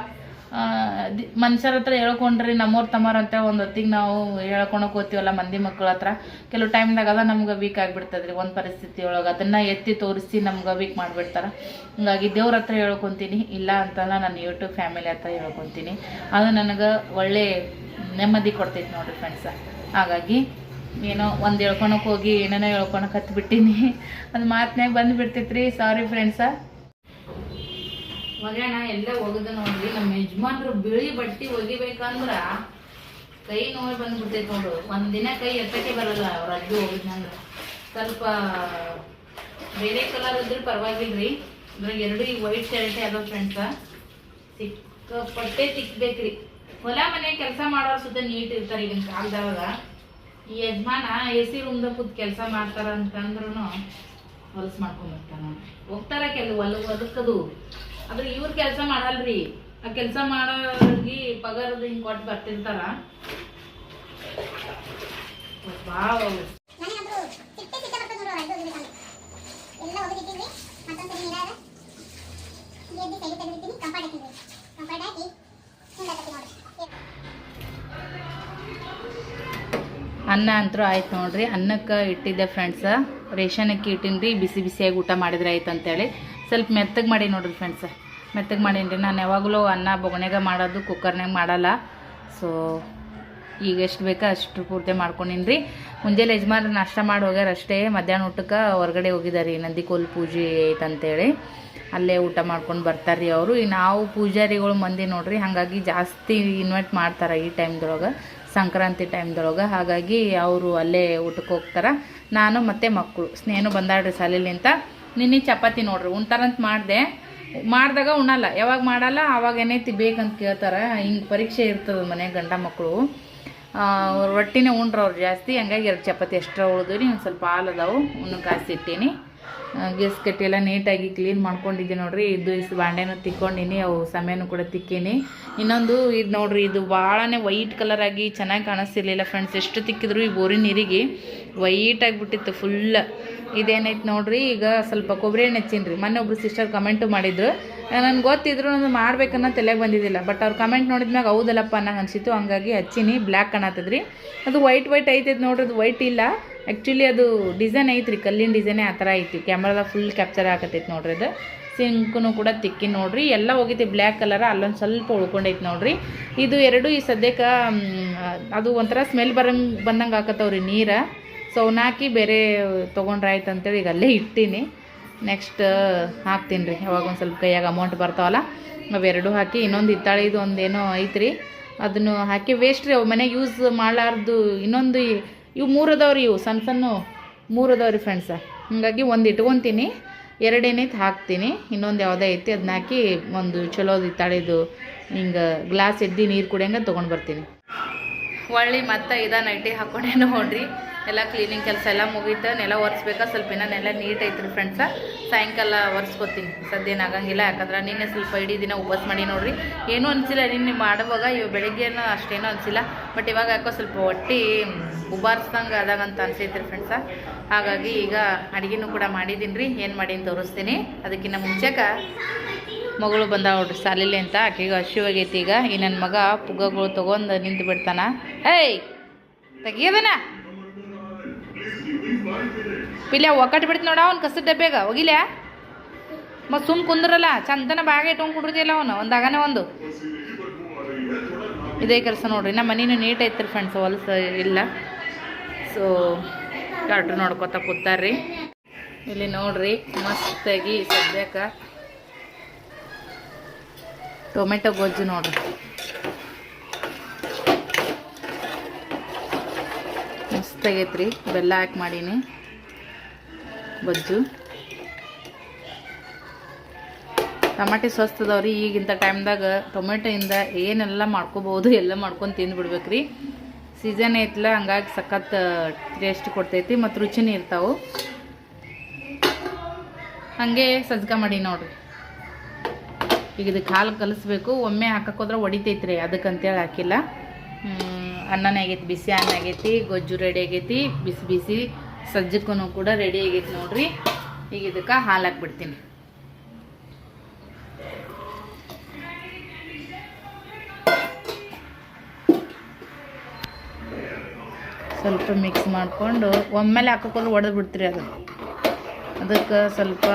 ಮನುಷ್ಯರ ಹತ್ರ ಹೇಳ್ಕೊಂಡ್ರಿ ನಮ್ಮವ್ರ ತಮ್ಮವ್ರ ಅಂತ ಒಂದು ಹೊತ್ತಿಗೆ ನಾವು ಹೇಳ್ಕೊಳಕ್ ಹೋಗ್ತೀವಲ್ಲ ಮಂದಿ ಮಕ್ಕಳ ಹತ್ರ. ಕೆಲವು ಟೈಮ್ದಾಗ ಅದ ನಮ್ಗೆ ವೀಕ್ ಆಗಿಬಿಡ್ತದ್ರಿ, ಒಂದು ಪರಿಸ್ಥಿತಿ ಒಳಗೆ. ಅದನ್ನು ಎತ್ತಿ ತೋರಿಸಿ ನಮ್ಗೆ ವೀಕ್ ಮಾಡಿಬಿಡ್ತಾರೆ. ಹಂಗಾಗಿ ದೇವ್ರ ಹತ್ರ ಹೇಳ್ಕೊತೀನಿ, ಇಲ್ಲ ಅಂತಲ್ಲ ನಾನು ಯೂಟ್ಯೂಬ್ ಫ್ಯಾಮಿಲಿ ಹತ್ರ ಹೇಳ್ಕೊತೀನಿ. ಅದು ನನಗೆ ಒಳ್ಳೆ ನೆಮ್ಮದಿ ಕೊಡ್ತೈತಿ ನೋಡಿರಿ ಫ್ರೆಂಡ್ಸ ಹಾಗಾಗಿ ಏನೋ ಒಂದು ಹೇಳ್ಕೊಳಕ್ಕೆ ಹೋಗಿ ಏನೇನೋ ಹೇಳ್ಕೊಳಕ್ಕೆ ಹತ್ಬಿಟ್ಟಿನಿ. ಅದು ಮಾತನ್ಯಾಗ ಬಂದು ಬಿಡ್ತೈತ್ರಿ. ಸಾರಿ ಫ್ರೆಂಡ್ಸ ಒಗ್ಯಾಣ ಎಲ್ಲ ಒಗದ ನೋಡ್ರಿ, ನಮ್ಮ ಯಜಮಾನ್ರು ಬಿಳಿ ಬಟ್ಟಿ ಒಗಿಬೇಕಂದ್ರ ಕೈ ನೋವು ಬಂದ್ಬಿಡ್ತೈತೆ ನೋಡು. ಒಂದಿನ ಕೈ ಎತ್ತಕ್ಕೆ ಬರಲ್ಲ ಅವ್ರ ಅಜ್ಜಿ ಹೋಗಿದ್ನಂದ್ರ. ಸ್ವಲ್ಪ ಬೇರೆ ಕಲರ್ ಇದ್ರೆ ಪರವಾಗಿಲ್ರಿ. ಅಂದ್ರೆ ಎರಡು ಈ ವೈಟ್ ಶರ್ಟ್ ಅದಾವ ಫ್ರೆಂಡ್ಸ ಸಿಕ್ಕಾಪಟ್ಟೆ ತಿಕ್ಬೇಕ್ರಿ ಹೊಲ ಮನೆ ಕೆಲಸ ಮಾಡೋರ್ ಸುತ್ತ ನೀಟ್ ಇರ್ತಾರೆ ಈಗಿನ ಕಾಲದಾಗ ಈ ಯಜಮಾನ ಎ ಸಿ ರೂಮ್ದಾಗ ಕೂತ್ ಕೆಲಸ ಮಾಡ್ತಾರ ಅಂತಂದ್ರೂ ಹೊಲಸು ಮಾಡ್ಕೊಂಡ್ಬಿಡ್ತಾನ ಹೋಗ್ತಾರ ಕೆಲವು ಹೊಲ ಹೊಲಕ್ಕದು ಆದ್ರೆ ಇವ್ರ ಕೆಲಸ ಮಾಡಲ್ರಿ. ಆ ಕೆಲಸ ಮಾಡೋರಿಗೆ ಪಗಾರದ ಹಿಂಗ್ ಕೊಟ್ಟು ಬರ್ತಿರ್ತಾರ. ಭಾಳ ಅನ್ನ ಅಂತೂ ಆಯ್ತು ನೋಡ್ರಿ. ಅನ್ನಕ್ಕೆ ಇಟ್ಟಿದ್ದೆ ಫ್ರೆಂಡ್ಸ ರೇಷನ್ ಅಕ್ಕಿ ಇಟ್ಟಿನ್ರಿ. ಬಿಸಿ ಬಿಸಿಯಾಗಿ ಊಟ ಮಾಡಿದ್ರೆ ಆಯ್ತು ಅಂತೇಳಿ. ಸ್ವಲ್ಪ ಮೆತ್ತಗೆ ಮಾಡಿ ನೋಡ್ರಿ ಫ್ರೆಂಡ್ಸ ಮೆತ್ತಗೆ ಮಾಡೀನಿ ನಾನು ಯಾವಾಗಲೂ ಅನ್ನ ಬೊಗಣೆಗೆ ಮಾಡೋದು ಕುಕ್ಕರ್ನಾಗ ಮಾಡಲ್ಲ. ಸೊ ಈಗ ಎಷ್ಟು ಬೇಕೋ ಅಷ್ಟು ಪೂರ್ತಿ ಮಾಡ್ಕೊಂಡಿನಿ ರೀ ಮುಂಜಾನೆ ಯಜಮಾನ್ರು ನಾಷ್ಟ ಮಾಡಿ ಹೋಗ್ಯಾರ ಅಷ್ಟೇ. ಮಧ್ಯಾಹ್ನ ಊಟಕ್ಕೆ ಹೊರಗಡೆ ಹೋಗಿದ್ದಾರೆ ನಂದಿ ಕೋಲ್ ಪೂಜೆ ಐತಂತೇಳಿ. ಅಲ್ಲೇ ಊಟ ಮಾಡ್ಕೊಂಡು ಬರ್ತಾರೆ ಅವರು. ಈ ನಾವು ಪೂಜಾರಿಗಳು ಮಂದಿ ನೋಡ್ರಿ, ಹಾಗಾಗಿ ಜಾಸ್ತಿ ಇನ್ವೈಟ್ ಮಾಡ್ತಾರೆ ಈ ಟೈಮ್ದೊಳಗೆ, ಸಂಕ್ರಾಂತಿ ಟೈಮ್ದೊಳಗೆ. ಹಾಗಾಗಿ ಅವರು ಅಲ್ಲೇ ಊಟಕ್ಕೆ ಹೋಗ್ತಾರೆ. ನಾನು ಮತ್ತು ಮಕ್ಕಳು ಸ್ನೇಹನು ಬಂದಾಡ್ರಿ ಸಾಲಿಲಿಂತ ನಿನ್ನೆ ಚಪಾತಿ ನೋಡ್ರಿ, ಉಣ್ತಾರಂತ ಮಾಡಿದೆ. ಮಾಡಿದಾಗ ಉಣ್ಣಲ್ಲ, ಯಾವಾಗ ಮಾಡಲ್ಲ, ಆವಾಗ ಏನೈತಿ ಬೇಕಂತ ಕೇಳ್ತಾರೆ. ಹಿಂಗೆ ಪರೀಕ್ಷೆ ಇರ್ತದೆ ಮನೆ ಗಂಡ ಮಕ್ಕಳು ರೊಟ್ಟಿನೇ ಉಂಡ್ರೆ ಅವ್ರು ಜಾಸ್ತಿ, ಹಂಗಾಗಿ ಎರಡು ಚಪಾತಿ ಎಕ್ಸ್ಟ್ರಾ ಉಳಿದ್ರಿ ಒಂದು ಸ್ವಲ್ಪ ಹಾಲು ಅದಾವು, ಉಣ್ಣು ಕಾಸಿಟ್ಟೀನಿ ಗ್ಯಾಸ್ ಎಲ್ಲ ನೀಟಾಗಿ ಕ್ಲೀನ್ ಮಾಡ್ಕೊಂಡಿದ್ದೆ ನೋಡ್ರಿ, ಇದು ಇಸ್ ಬಾಂಡೆನೂ ತಿಕ್ಕೊಂಡಿನಿ, ಅವು ಸಮಯನೂ ಕೂಡ ತಿಕ್ಕೀನಿ. ಇನ್ನೊಂದು ಇದು ನೋಡ್ರಿ, ಇದು ಭಾಳನೇ ವೈಟ್ ಕಲರ್ ಆಗಿ ಚೆನ್ನಾಗಿ ಕಾಣಿಸ್ತಿರ್ಲಿಲ್ಲ ಫ್ರೆಂಡ್ಸ್ ಎಷ್ಟು ತಿಕ್ಕಿದ್ರು ಈ ಬೋರಿನ ನೀರಿಗೆ ವೈಟ್ ಆಗಿಬಿಟ್ಟಿತ್ತು ಫುಲ್ ಇದೇನೈತೆ ನೋಡ್ರಿ, ಈಗ ಸ್ವಲ್ಪ ಕೊಬ್ಬರಿ ಎಣ್ಣೆ ಹಚ್ಚಿನ್ರಿ. ಮೊನ್ನೆ ಒಬ್ರು ಸಿಸ್ಟರ್ ಕಮೆಂಟು ಮಾಡಿದ್ರು. ನನಗೆ ಗೊತ್ತಿದ್ರು ನಾನು ಮಾಡ್ಬೇಕನ್ನೋ ತಲೆಗೆ ಬಂದಿದ್ದಿಲ್ಲ ಬಟ್ ಅವ್ರು ಕಮೆಂಟ್ ನೋಡಿದ್ಮ್ಯಾಗ ಹೌದಲ್ಲಪ್ಪ ಅನ್ನಂಗೆ ಅನ್ಸಿತ್ತು. ಹಂಗಾಗಿ ಹಚ್ಚಿನಿ ಬ್ಲ್ಯಾಕ್ ಕಾಣತ್ತದ್ರಿ ಅದು ವೈಟ್ ವೈಟ್ ಐತೈತೆ ನೋಡ್ರಿ, ಅದು ವೈಟ್ ಇಲ್ಲ. ಆ್ಯಕ್ಚುಲಿ ಅದು ಡಿಸೈನ್ ಐತ್ರಿ, ಕಲ್ಲಿನ ಡಿಸೈನೇ ಆ ಥರ ಐತಿ. ಕ್ಯಾಮ್ರಾದಾಗ ಫುಲ್ ಕ್ಯಾಪ್ಚರ್ ಆಗತ್ತೈತೆ ನೋಡ್ರಿ ಅದು. ಸಿಂಕ್ನು ಕೂಡ ತಿಕ್ಕಿ ನೋಡ್ರಿ. ಎಲ್ಲ ಹೋಗೈತಿ ಬ್ಲ್ಯಾಕ್ ಕಲರ್ ಅಲ್ಲೊಂದು ಸ್ವಲ್ಪ ಉಳ್ಕೊಂಡೈತೆ ನೋಡ್ರಿ. ಇದು ಎರಡು ಈ ಸದ್ಯಕ್ಕೆ ಅದು ಒಂಥರ ಸ್ಮೆಲ್ ಬರಂಗೆ ಬಂದಂಗೆ ಆಕತ್ತವ್ರಿ ನೀರು. ಸೊ ಅವನ್ನ ಹಾಕಿ ಬೇರೆ ತೊಗೊಂಡ್ರೆ ಆಯ್ತು ಅಂತೇಳಿ ಈಗ ಅಲ್ಲೇ ಇಟ್ಟೀನಿ. ನೆಕ್ಸ್ಟ್ ಹಾಕ್ತೀನಿ ರೀ ಯಾವಾಗ ಒಂದು ಸ್ವಲ್ಪ ಕೈಯಾಗ ಅಮೌಂಟ್ ಬರ್ತಾವಲ್ಲ, ಅವೆರಡು ಹಾಕಿ, ಇನ್ನೊಂದು ಹಿತ್ತಾಳಿದು ಒಂದೇನೋ ಐತ್ರಿ. ಅದನ್ನು ಹಾಕಿ ವೇಸ್ಟ್ ರೀ, ಅವು ಮನೆಗೆ ಯೂಸ್ ಮಾಡಲಾರ್ದು ಇನ್ನೊಂದು ಇವು ಮೂರು ಅದಾವ್ರಿ ಇವು ಸಣ್ಣ ಸಣ್ಣ ಮೂರು ಅದಾವ್ರಿ ಫ್ರೆಂಡ್ಸ ಹಾಗಾಗಿ ಒಂದು ಇಟ್ಕೊತೀನಿ. ಎರಡೇನೈತೆ ಹಾಕ್ತೀನಿ. ಇನ್ನೊಂದು ಯಾವುದೇ ಐತಿ ಅದನ್ನ ಹಾಕಿ ಒಂದು ಚಲೋದು ಹಿತ್ತಾಳಿದು ಹಿಂಗೆ ಗ್ಲಾಸ್ ಎದ್ದಿ ನೀರು ಕುಡಿಯಂಗೆ ತೊಗೊಂಡು ಬರ್ತೀನಿ. ಒಳ್ಳೆ ಮತ್ತೆ ಇದ ನೈಟಿ ಹಾಕೊಂಡೆ ನೋಡ್ರಿ. ಎಲ್ಲ ಕ್ಲೀನಿಂಗ್ ಕೆಲಸ ಎಲ್ಲ ಮುಗೀತು, ನೆಲ ಒರೆಸ್ಬೇಕಾ? ಸ್ವಲ್ಪ ಇನ್ನ ನೆಲ ನೀಟ್ ಐತ್ರಿ ಫ್ರೆಂಡ್ಸ ಸಾಯಂಕಾಲ ಒರೆಸ್ಕೊತೀನಿ. ಸದ್ಯನ ಆಗಂಗಿಲ್ಲ. ಯಾಕಂದ್ರೆ ನಿನ್ನೆ ಸ್ವಲ್ಪ ಇಡೀ ದಿನ ಉಪವಾಸ ಮಾಡಿ ನೋಡ್ರಿ. ಏನೂ ಅನಿಸಿಲ್ಲ, ನಿನ್ನೆ ಮಾಡುವಾಗ ಇವು ಬೆಳಗ್ಗೆನೂ ಅಷ್ಟೇನೂ ಅನಿಸಿಲ್ಲ. ಬಟ್ ಇವಾಗ ಯಾಕೋ ಸ್ವಲ್ಪ ಒಟ್ಟಿ ಉಬಾರಿಸ್ದಂಗೆ ಆದಾಗಂತ ಅನಿಸೈತ್ರಿ ಫ್ರೆಂಡ್ಸ ಹಾಗಾಗಿ ಈಗ ಅಡುಗೆನೂ ಕೂಡ ಮಾಡಿದ್ದೀನಿ ರೀ ಏನು ಮಾಡೀನಿ ತೋರಿಸ್ತೀನಿ. ಅದಕ್ಕಿಂತ ಮುಂಚೆಕ ಮಗಳು ಬಂದ ನೋಡ್ರಿ ಸಾಲಿಲಿ ಅಂತ. ಆಕೆಗೆ ಹಸಿವಾಗೈತಿ ಈಗ. ಈ ನನ್ನ ಮಗ ಪುಗ್ಗಗಳು ತೊಗೊಂಡು ನಿಂತು ಬಿಡ್ತಾನ ಏಯ್, ತೆಗಿಯೋದನ? ಪಿಲ್ಯ ಒಕ್ಕಟ್ಟು ಬಿಡ್ತು ನೋಡ ಅವ್ನು ಕಸದ ಡಬ್ಬೆಗ ಹೋಗಿಲ್ಯಾ? ಮತ್ತು ಸುಮ್ ಕುಂದ್ರಲ್ಲ, ಚಂದನ ಬಾಗ ಇಟ್ಕೊಂಡು ಕುಡಿದಿಲ್ಲ ಅವನು. ಒಂದಾಗನೇ ಒಂದು. ಇದೇ ಕೆಲಸ ನೋಡ್ರಿ, ನಮ್ಮ ಮನೇನು ನೀಟ್ ಐತ್ರಿ ಫ್ರೆಂಡ್ಸ್ ಹೊಲಸ ಇಲ್ಲ. ಸೊ ಕಟ್ರು ನೋಡ್ಕೊತ ಕೂತಾರ್ರಿ. ಇಲ್ಲಿ ನೋಡ್ರಿ, ಮಸ್ತಾಗಿ ಸದ್ಯಕ್ಕೆ ಟೊಮೆಟೊ ಗೊಜ್ಜು ನೋಡ್ರಿ. ಮಸ್ತಾಗೈತ್ರಿ, ಬೆಲ್ಲ ಹಾಕಿ ಮಾಡೀನಿ. ಗೊಜ್ಜು ಟಮಾಟಿ ಸ್ವಸ್ಥ ಅದಾವ್ರಿ ಈಗಿಂಥ ಟೈಮ್ದಾಗ ಟೊಮೆಟೊಯಿಂದ ಏನೆಲ್ಲ ಮಾಡ್ಕೋಬೋದು ಎಲ್ಲ ಮಾಡ್ಕೊಂಡು ತಿಂದು ಬಿಡ್ಬೇಕ್ರಿ. ಸೀಸನ್ ಐತ್ಲ, ಹಂಗಾಗಿ ಸಖತ್ ಟೇಸ್ಟ್ ಕೊಡ್ತೈತಿ ಮತ್ತು ರುಚಿನೇ ಇರ್ತಾವೆ. ಹಾಗೆ ಸಜ್ಕ ಮಾಡಿ ನೋಡ್ರಿ. ಈಗ ಇದಕ್ಕೆ ಹಾಲು ಕಲಿಸ್ಬೇಕು, ಒಮ್ಮೆ ಹಾಕೋದ್ರೆ ಹೊಡಿತೈತ್ರಿ ಅದಕ್ಕಂತೇಳಿ ಹಾಕಿಲ್ಲ. ಅನ್ನನೇ ಆಗೈತಿ, ಬಿಸಿ ಅನ್ನ ಆಗೈತಿ, ಗೊಜ್ಜು ರೆಡಿ ಆಗೈತಿ, ಬಿಸಿ ಬಿಸಿ. ಸಜ್ಜಕ್ಕೂ ಕೂಡ ರೆಡಿ ಆಗೈತೆ ನೋಡ್ರಿ. ಈಗ ಇದಕ್ಕೆ ಹಾಲು ಹಾಕ್ಬಿಡ್ತೀನಿ. ಸ್ವಲ್ಪ ಮಿಕ್ಸ್ ಮಾಡಿಕೊಂಡು, ಒಮ್ಮೆಲೆ ಹಾಕೋಕೊಂಡು ಒಡೆದು ಬಿಡ್ತೀರಿ ಅದು. ಅದಕ್ಕೆ ಸ್ವಲ್ಪ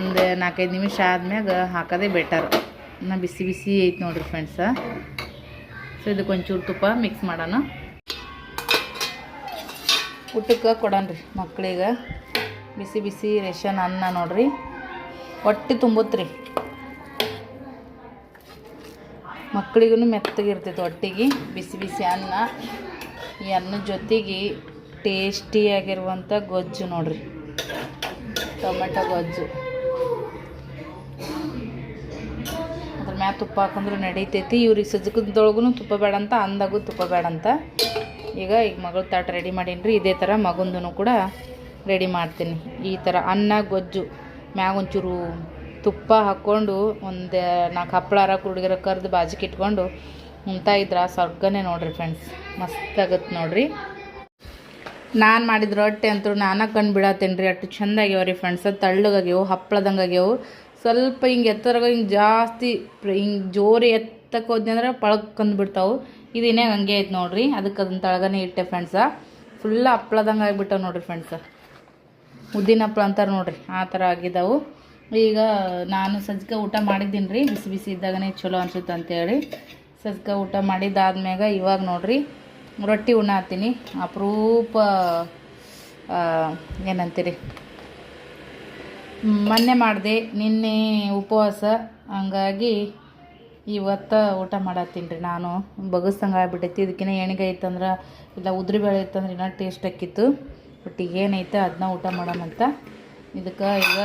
ಒಂದು ನಾಲ್ಕೈದು ನಿಮಿಷ ಆದ್ಮ್ಯಾಗ ಹಾಕೋದೇ ಬೆಟರ್. ನಾ ಬಿಸಿ ಬಿಸಿ ಐತೆ ನೋಡ್ರಿ ಫ್ರೆಂಡ್ಸ ಸೊ ಇದಕ್ಕೆ ಒಂಚೂರು ತುಪ್ಪ ಮಿಕ್ಸ್ ಮಾಡೋಣ. ಊಟಕ್ಕೆ ಕೊಡೋಣ್ರಿ ಮಕ್ಕಳಿಗೆ ಬಿಸಿ ಬಿಸಿ ರೇಷನ್ ಅನ್ನ ನೋಡ್ರಿ. ಹೊಟ್ಟೆ ತುಂಬುತ್ರಿ. ಮಕ್ಕಳಿಗೂ ಮೆತ್ತಗಿರ್ತೈತೆ ಹೊಟ್ಟಿಗೆ. ಬಿಸಿ ಬಿಸಿ ಅನ್ನ. ಈ ಅನ್ನದ ಜೊತೆಗೆ ಟೇಸ್ಟಿಯಾಗಿರುವಂಥ ಗೊಜ್ಜು ನೋಡ್ರಿ. ಟೊಮೆಟೊ ಗೊಜ್ಜು. ಅದ್ರ ಮ್ಯಾಲ ತುಪ್ಪ ಹಾಕೊಂಡ್ರೆ ನಡೀತೈತಿ. ಇವ್ರಿಗೆ ಸಜ್ಜಕದೊಳಗೂ ತುಪ್ಪ ಬೇಡ ಅಂತ ಅಂದಾಗೂ ತುಪ್ಪ ಬೇಡ ಅಂತ ಈಗ ಈಗ ಮಗಳ ತಾಟ ರೆಡಿ ಮಾಡೀನಿ ರೀ ಇದೇ ಥರ ಮಗುಂದೂ ಕೂಡ ರೆಡಿ ಮಾಡ್ತೀನಿ. ಈ ಥರ ಅನ್ನ, ಗೊಜ್ಜು, ಮ್ಯಾಗ ಒಂಚೂರು ತುಪ್ಪ ಹಾಕ್ಕೊಂಡು ಒಂದು ನಾಲ್ಕು ಹಪ್ಪಳಾರ ಕುಡುಗಿರ ಕರ್ದು ಬಾಜಿಗೆ ಇಟ್ಕೊಂಡು ಉಣ್ತಾ ಇದ್ರ ಸ್ವರ್ಗನೇ ನೋಡ್ರಿ ಫ್ರೆಂಡ್ಸ್ ಮಸ್ತ್ ಆಗತ್ತೆ ನೋಡ್ರಿ. ನಾನು ಮಾಡಿದ ರೊಟ್ಟಿ ಅಂತೂ ನಾನೇ ಕಣ್ಣು ಬಿಡತ್ತೇನೆ ರೀ ಅಷ್ಟು ಚಂದ ಆಗ್ಯಾವ ರೀ ಫ್ರೆಂಡ್ಸ್ ತಳ್ಳಗಾಗ್ಯವು, ಹಪ್ಪಳದಂಗೆ ಆಗ್ಯಾವು. ಸ್ವಲ್ಪ ಹಿಂಗೆ ಎತ್ತರಾಗ ಹಿಂಗೆ ಜಾಸ್ತಿ ಹಿಂಗೆ ಜೋರಿ ಎತ್ತಕ್ಕೆ ಹೋದ್ನಿ ಅಂದ್ರೆ ಪಳಕ್ಕಂದು ಬಿಡ್ತಾವೆ. ಇದು ಇನ್ನೇ ಹಂಗೆ ಐತೆ ನೋಡ್ರಿ. ಅದಕ್ಕೆ ಅದನ್ನ ತಳಗನೆ ಇಟ್ಟೆ ಫ್ರೆಂಡ್ಸ ಫುಲ್ ಹಪ್ಳದಂಗೆ ಆಗಿಬಿಟ್ಟವು ನೋಡ್ರಿ ಫ್ರೆಂಡ್ಸ ಉದ್ದಿನ ಹಪ್ಪಳ ಅಂತಾರೆ ನೋಡ್ರಿ ಆ ಥರ ಆಗಿದ್ದಾವು. ಈಗ ನಾನು ಸಜ್ಜಕ ಊಟ ಮಾಡಿದ್ದೀನಿ ರೀ ಬಿಸಿ ಬಿಸಿ ಇದ್ದಾಗನೇ ಚಲೋ ಅನ್ಸುತ್ತೆ ಅಂತೇಳಿ. ಸಜ್ಜಕ ಊಟ ಮಾಡಿದ್ದಾದ್ಮ್ಯಾಗ ಇವಾಗ ನೋಡ್ರಿ ರೊಟ್ಟಿ ಉಣ್ಣಾತೀನಿ ಅಪರೂಪ ಆ, ಏನಂತೀರಿ? ಮೊನ್ನೆ ಮಾಡಿದೆ ನಿನ್ನೆ ಉಪವಾಸ. ಹಂಗಾಗಿ ಇವತ್ತು ಊಟ ಮಾಡತ್ತೀನಿ ರೀ ನಾನು. ಬಗಸ್ದಂಗೆ ಆಗ್ಬಿಟ್ಟೈತಿ. ಇದಕ್ಕಿಂತ ಎಣ್ಗಾಯಿ ಇತ್ತಂದ್ರೆ ಇಲ್ಲ ಉದ್ರಿ ಬೇಳೆ ಇತ್ತಂದ್ರೆ ಇನ್ನೂ ಟೇಸ್ಟ್ ಆಕಿತ್ತು ಬಟ್ ಏನೈತೆ ಅದನ್ನ ಊಟ ಮಾಡೋಣಂತ ಇದಕ್ಕೆ ಈಗ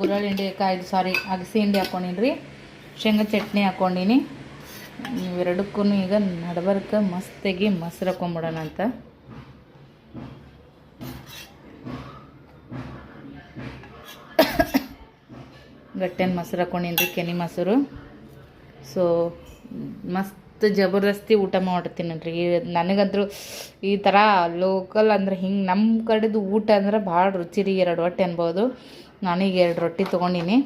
ಗುರಳ್ ಹಿಂಡಿ, ಕಾಯ್ದು ಸಾರಿ ಅಗಸಿ ಹಿಂಡಿ ಹಾಕ್ಕೊಂಡೀನಿ ಶೇಂಗಾ ಚಟ್ನಿ ಹಾಕ್ಕೊಂಡೀನಿ ಇವೆರಡಕ್ಕೂ ಈಗ ನಡ್ಬರ್ಕ ಮಸ್ತಾಗಿ ಮೊಸರು ಹಾಕೊಂಬಿಡೋಣ ಅಂತ. ಗಟ್ಟೆನ ಮೊಸರು ಹಾಕ್ಕೊಂಡೀನಿ ಕೆನೆ ಮೊಸರು. ಸೊ ಮಸ್ತ್ ಜಬರ್ದಸ್ತಿ ಊಟ ಮಾಡ್ತೀನಿ ರೀ ನನಗಂತೂ ಈ ಥರ ಲೋಕಲ್ ಅಂದ್ರೆ ಹಿಂಗೆ ನಮ್ಮ ಕಡೆದು ಊಟ ಅಂದ್ರೆ ಭಾಳ ರುಚಿ ರೀ ಎರಡು ರೊಟ್ಟಿ ಅನ್ಬೋದು. ನಾನೀಗ ಎರಡು ರೊಟ್ಟಿ ತೊಗೊಂಡಿನಿ.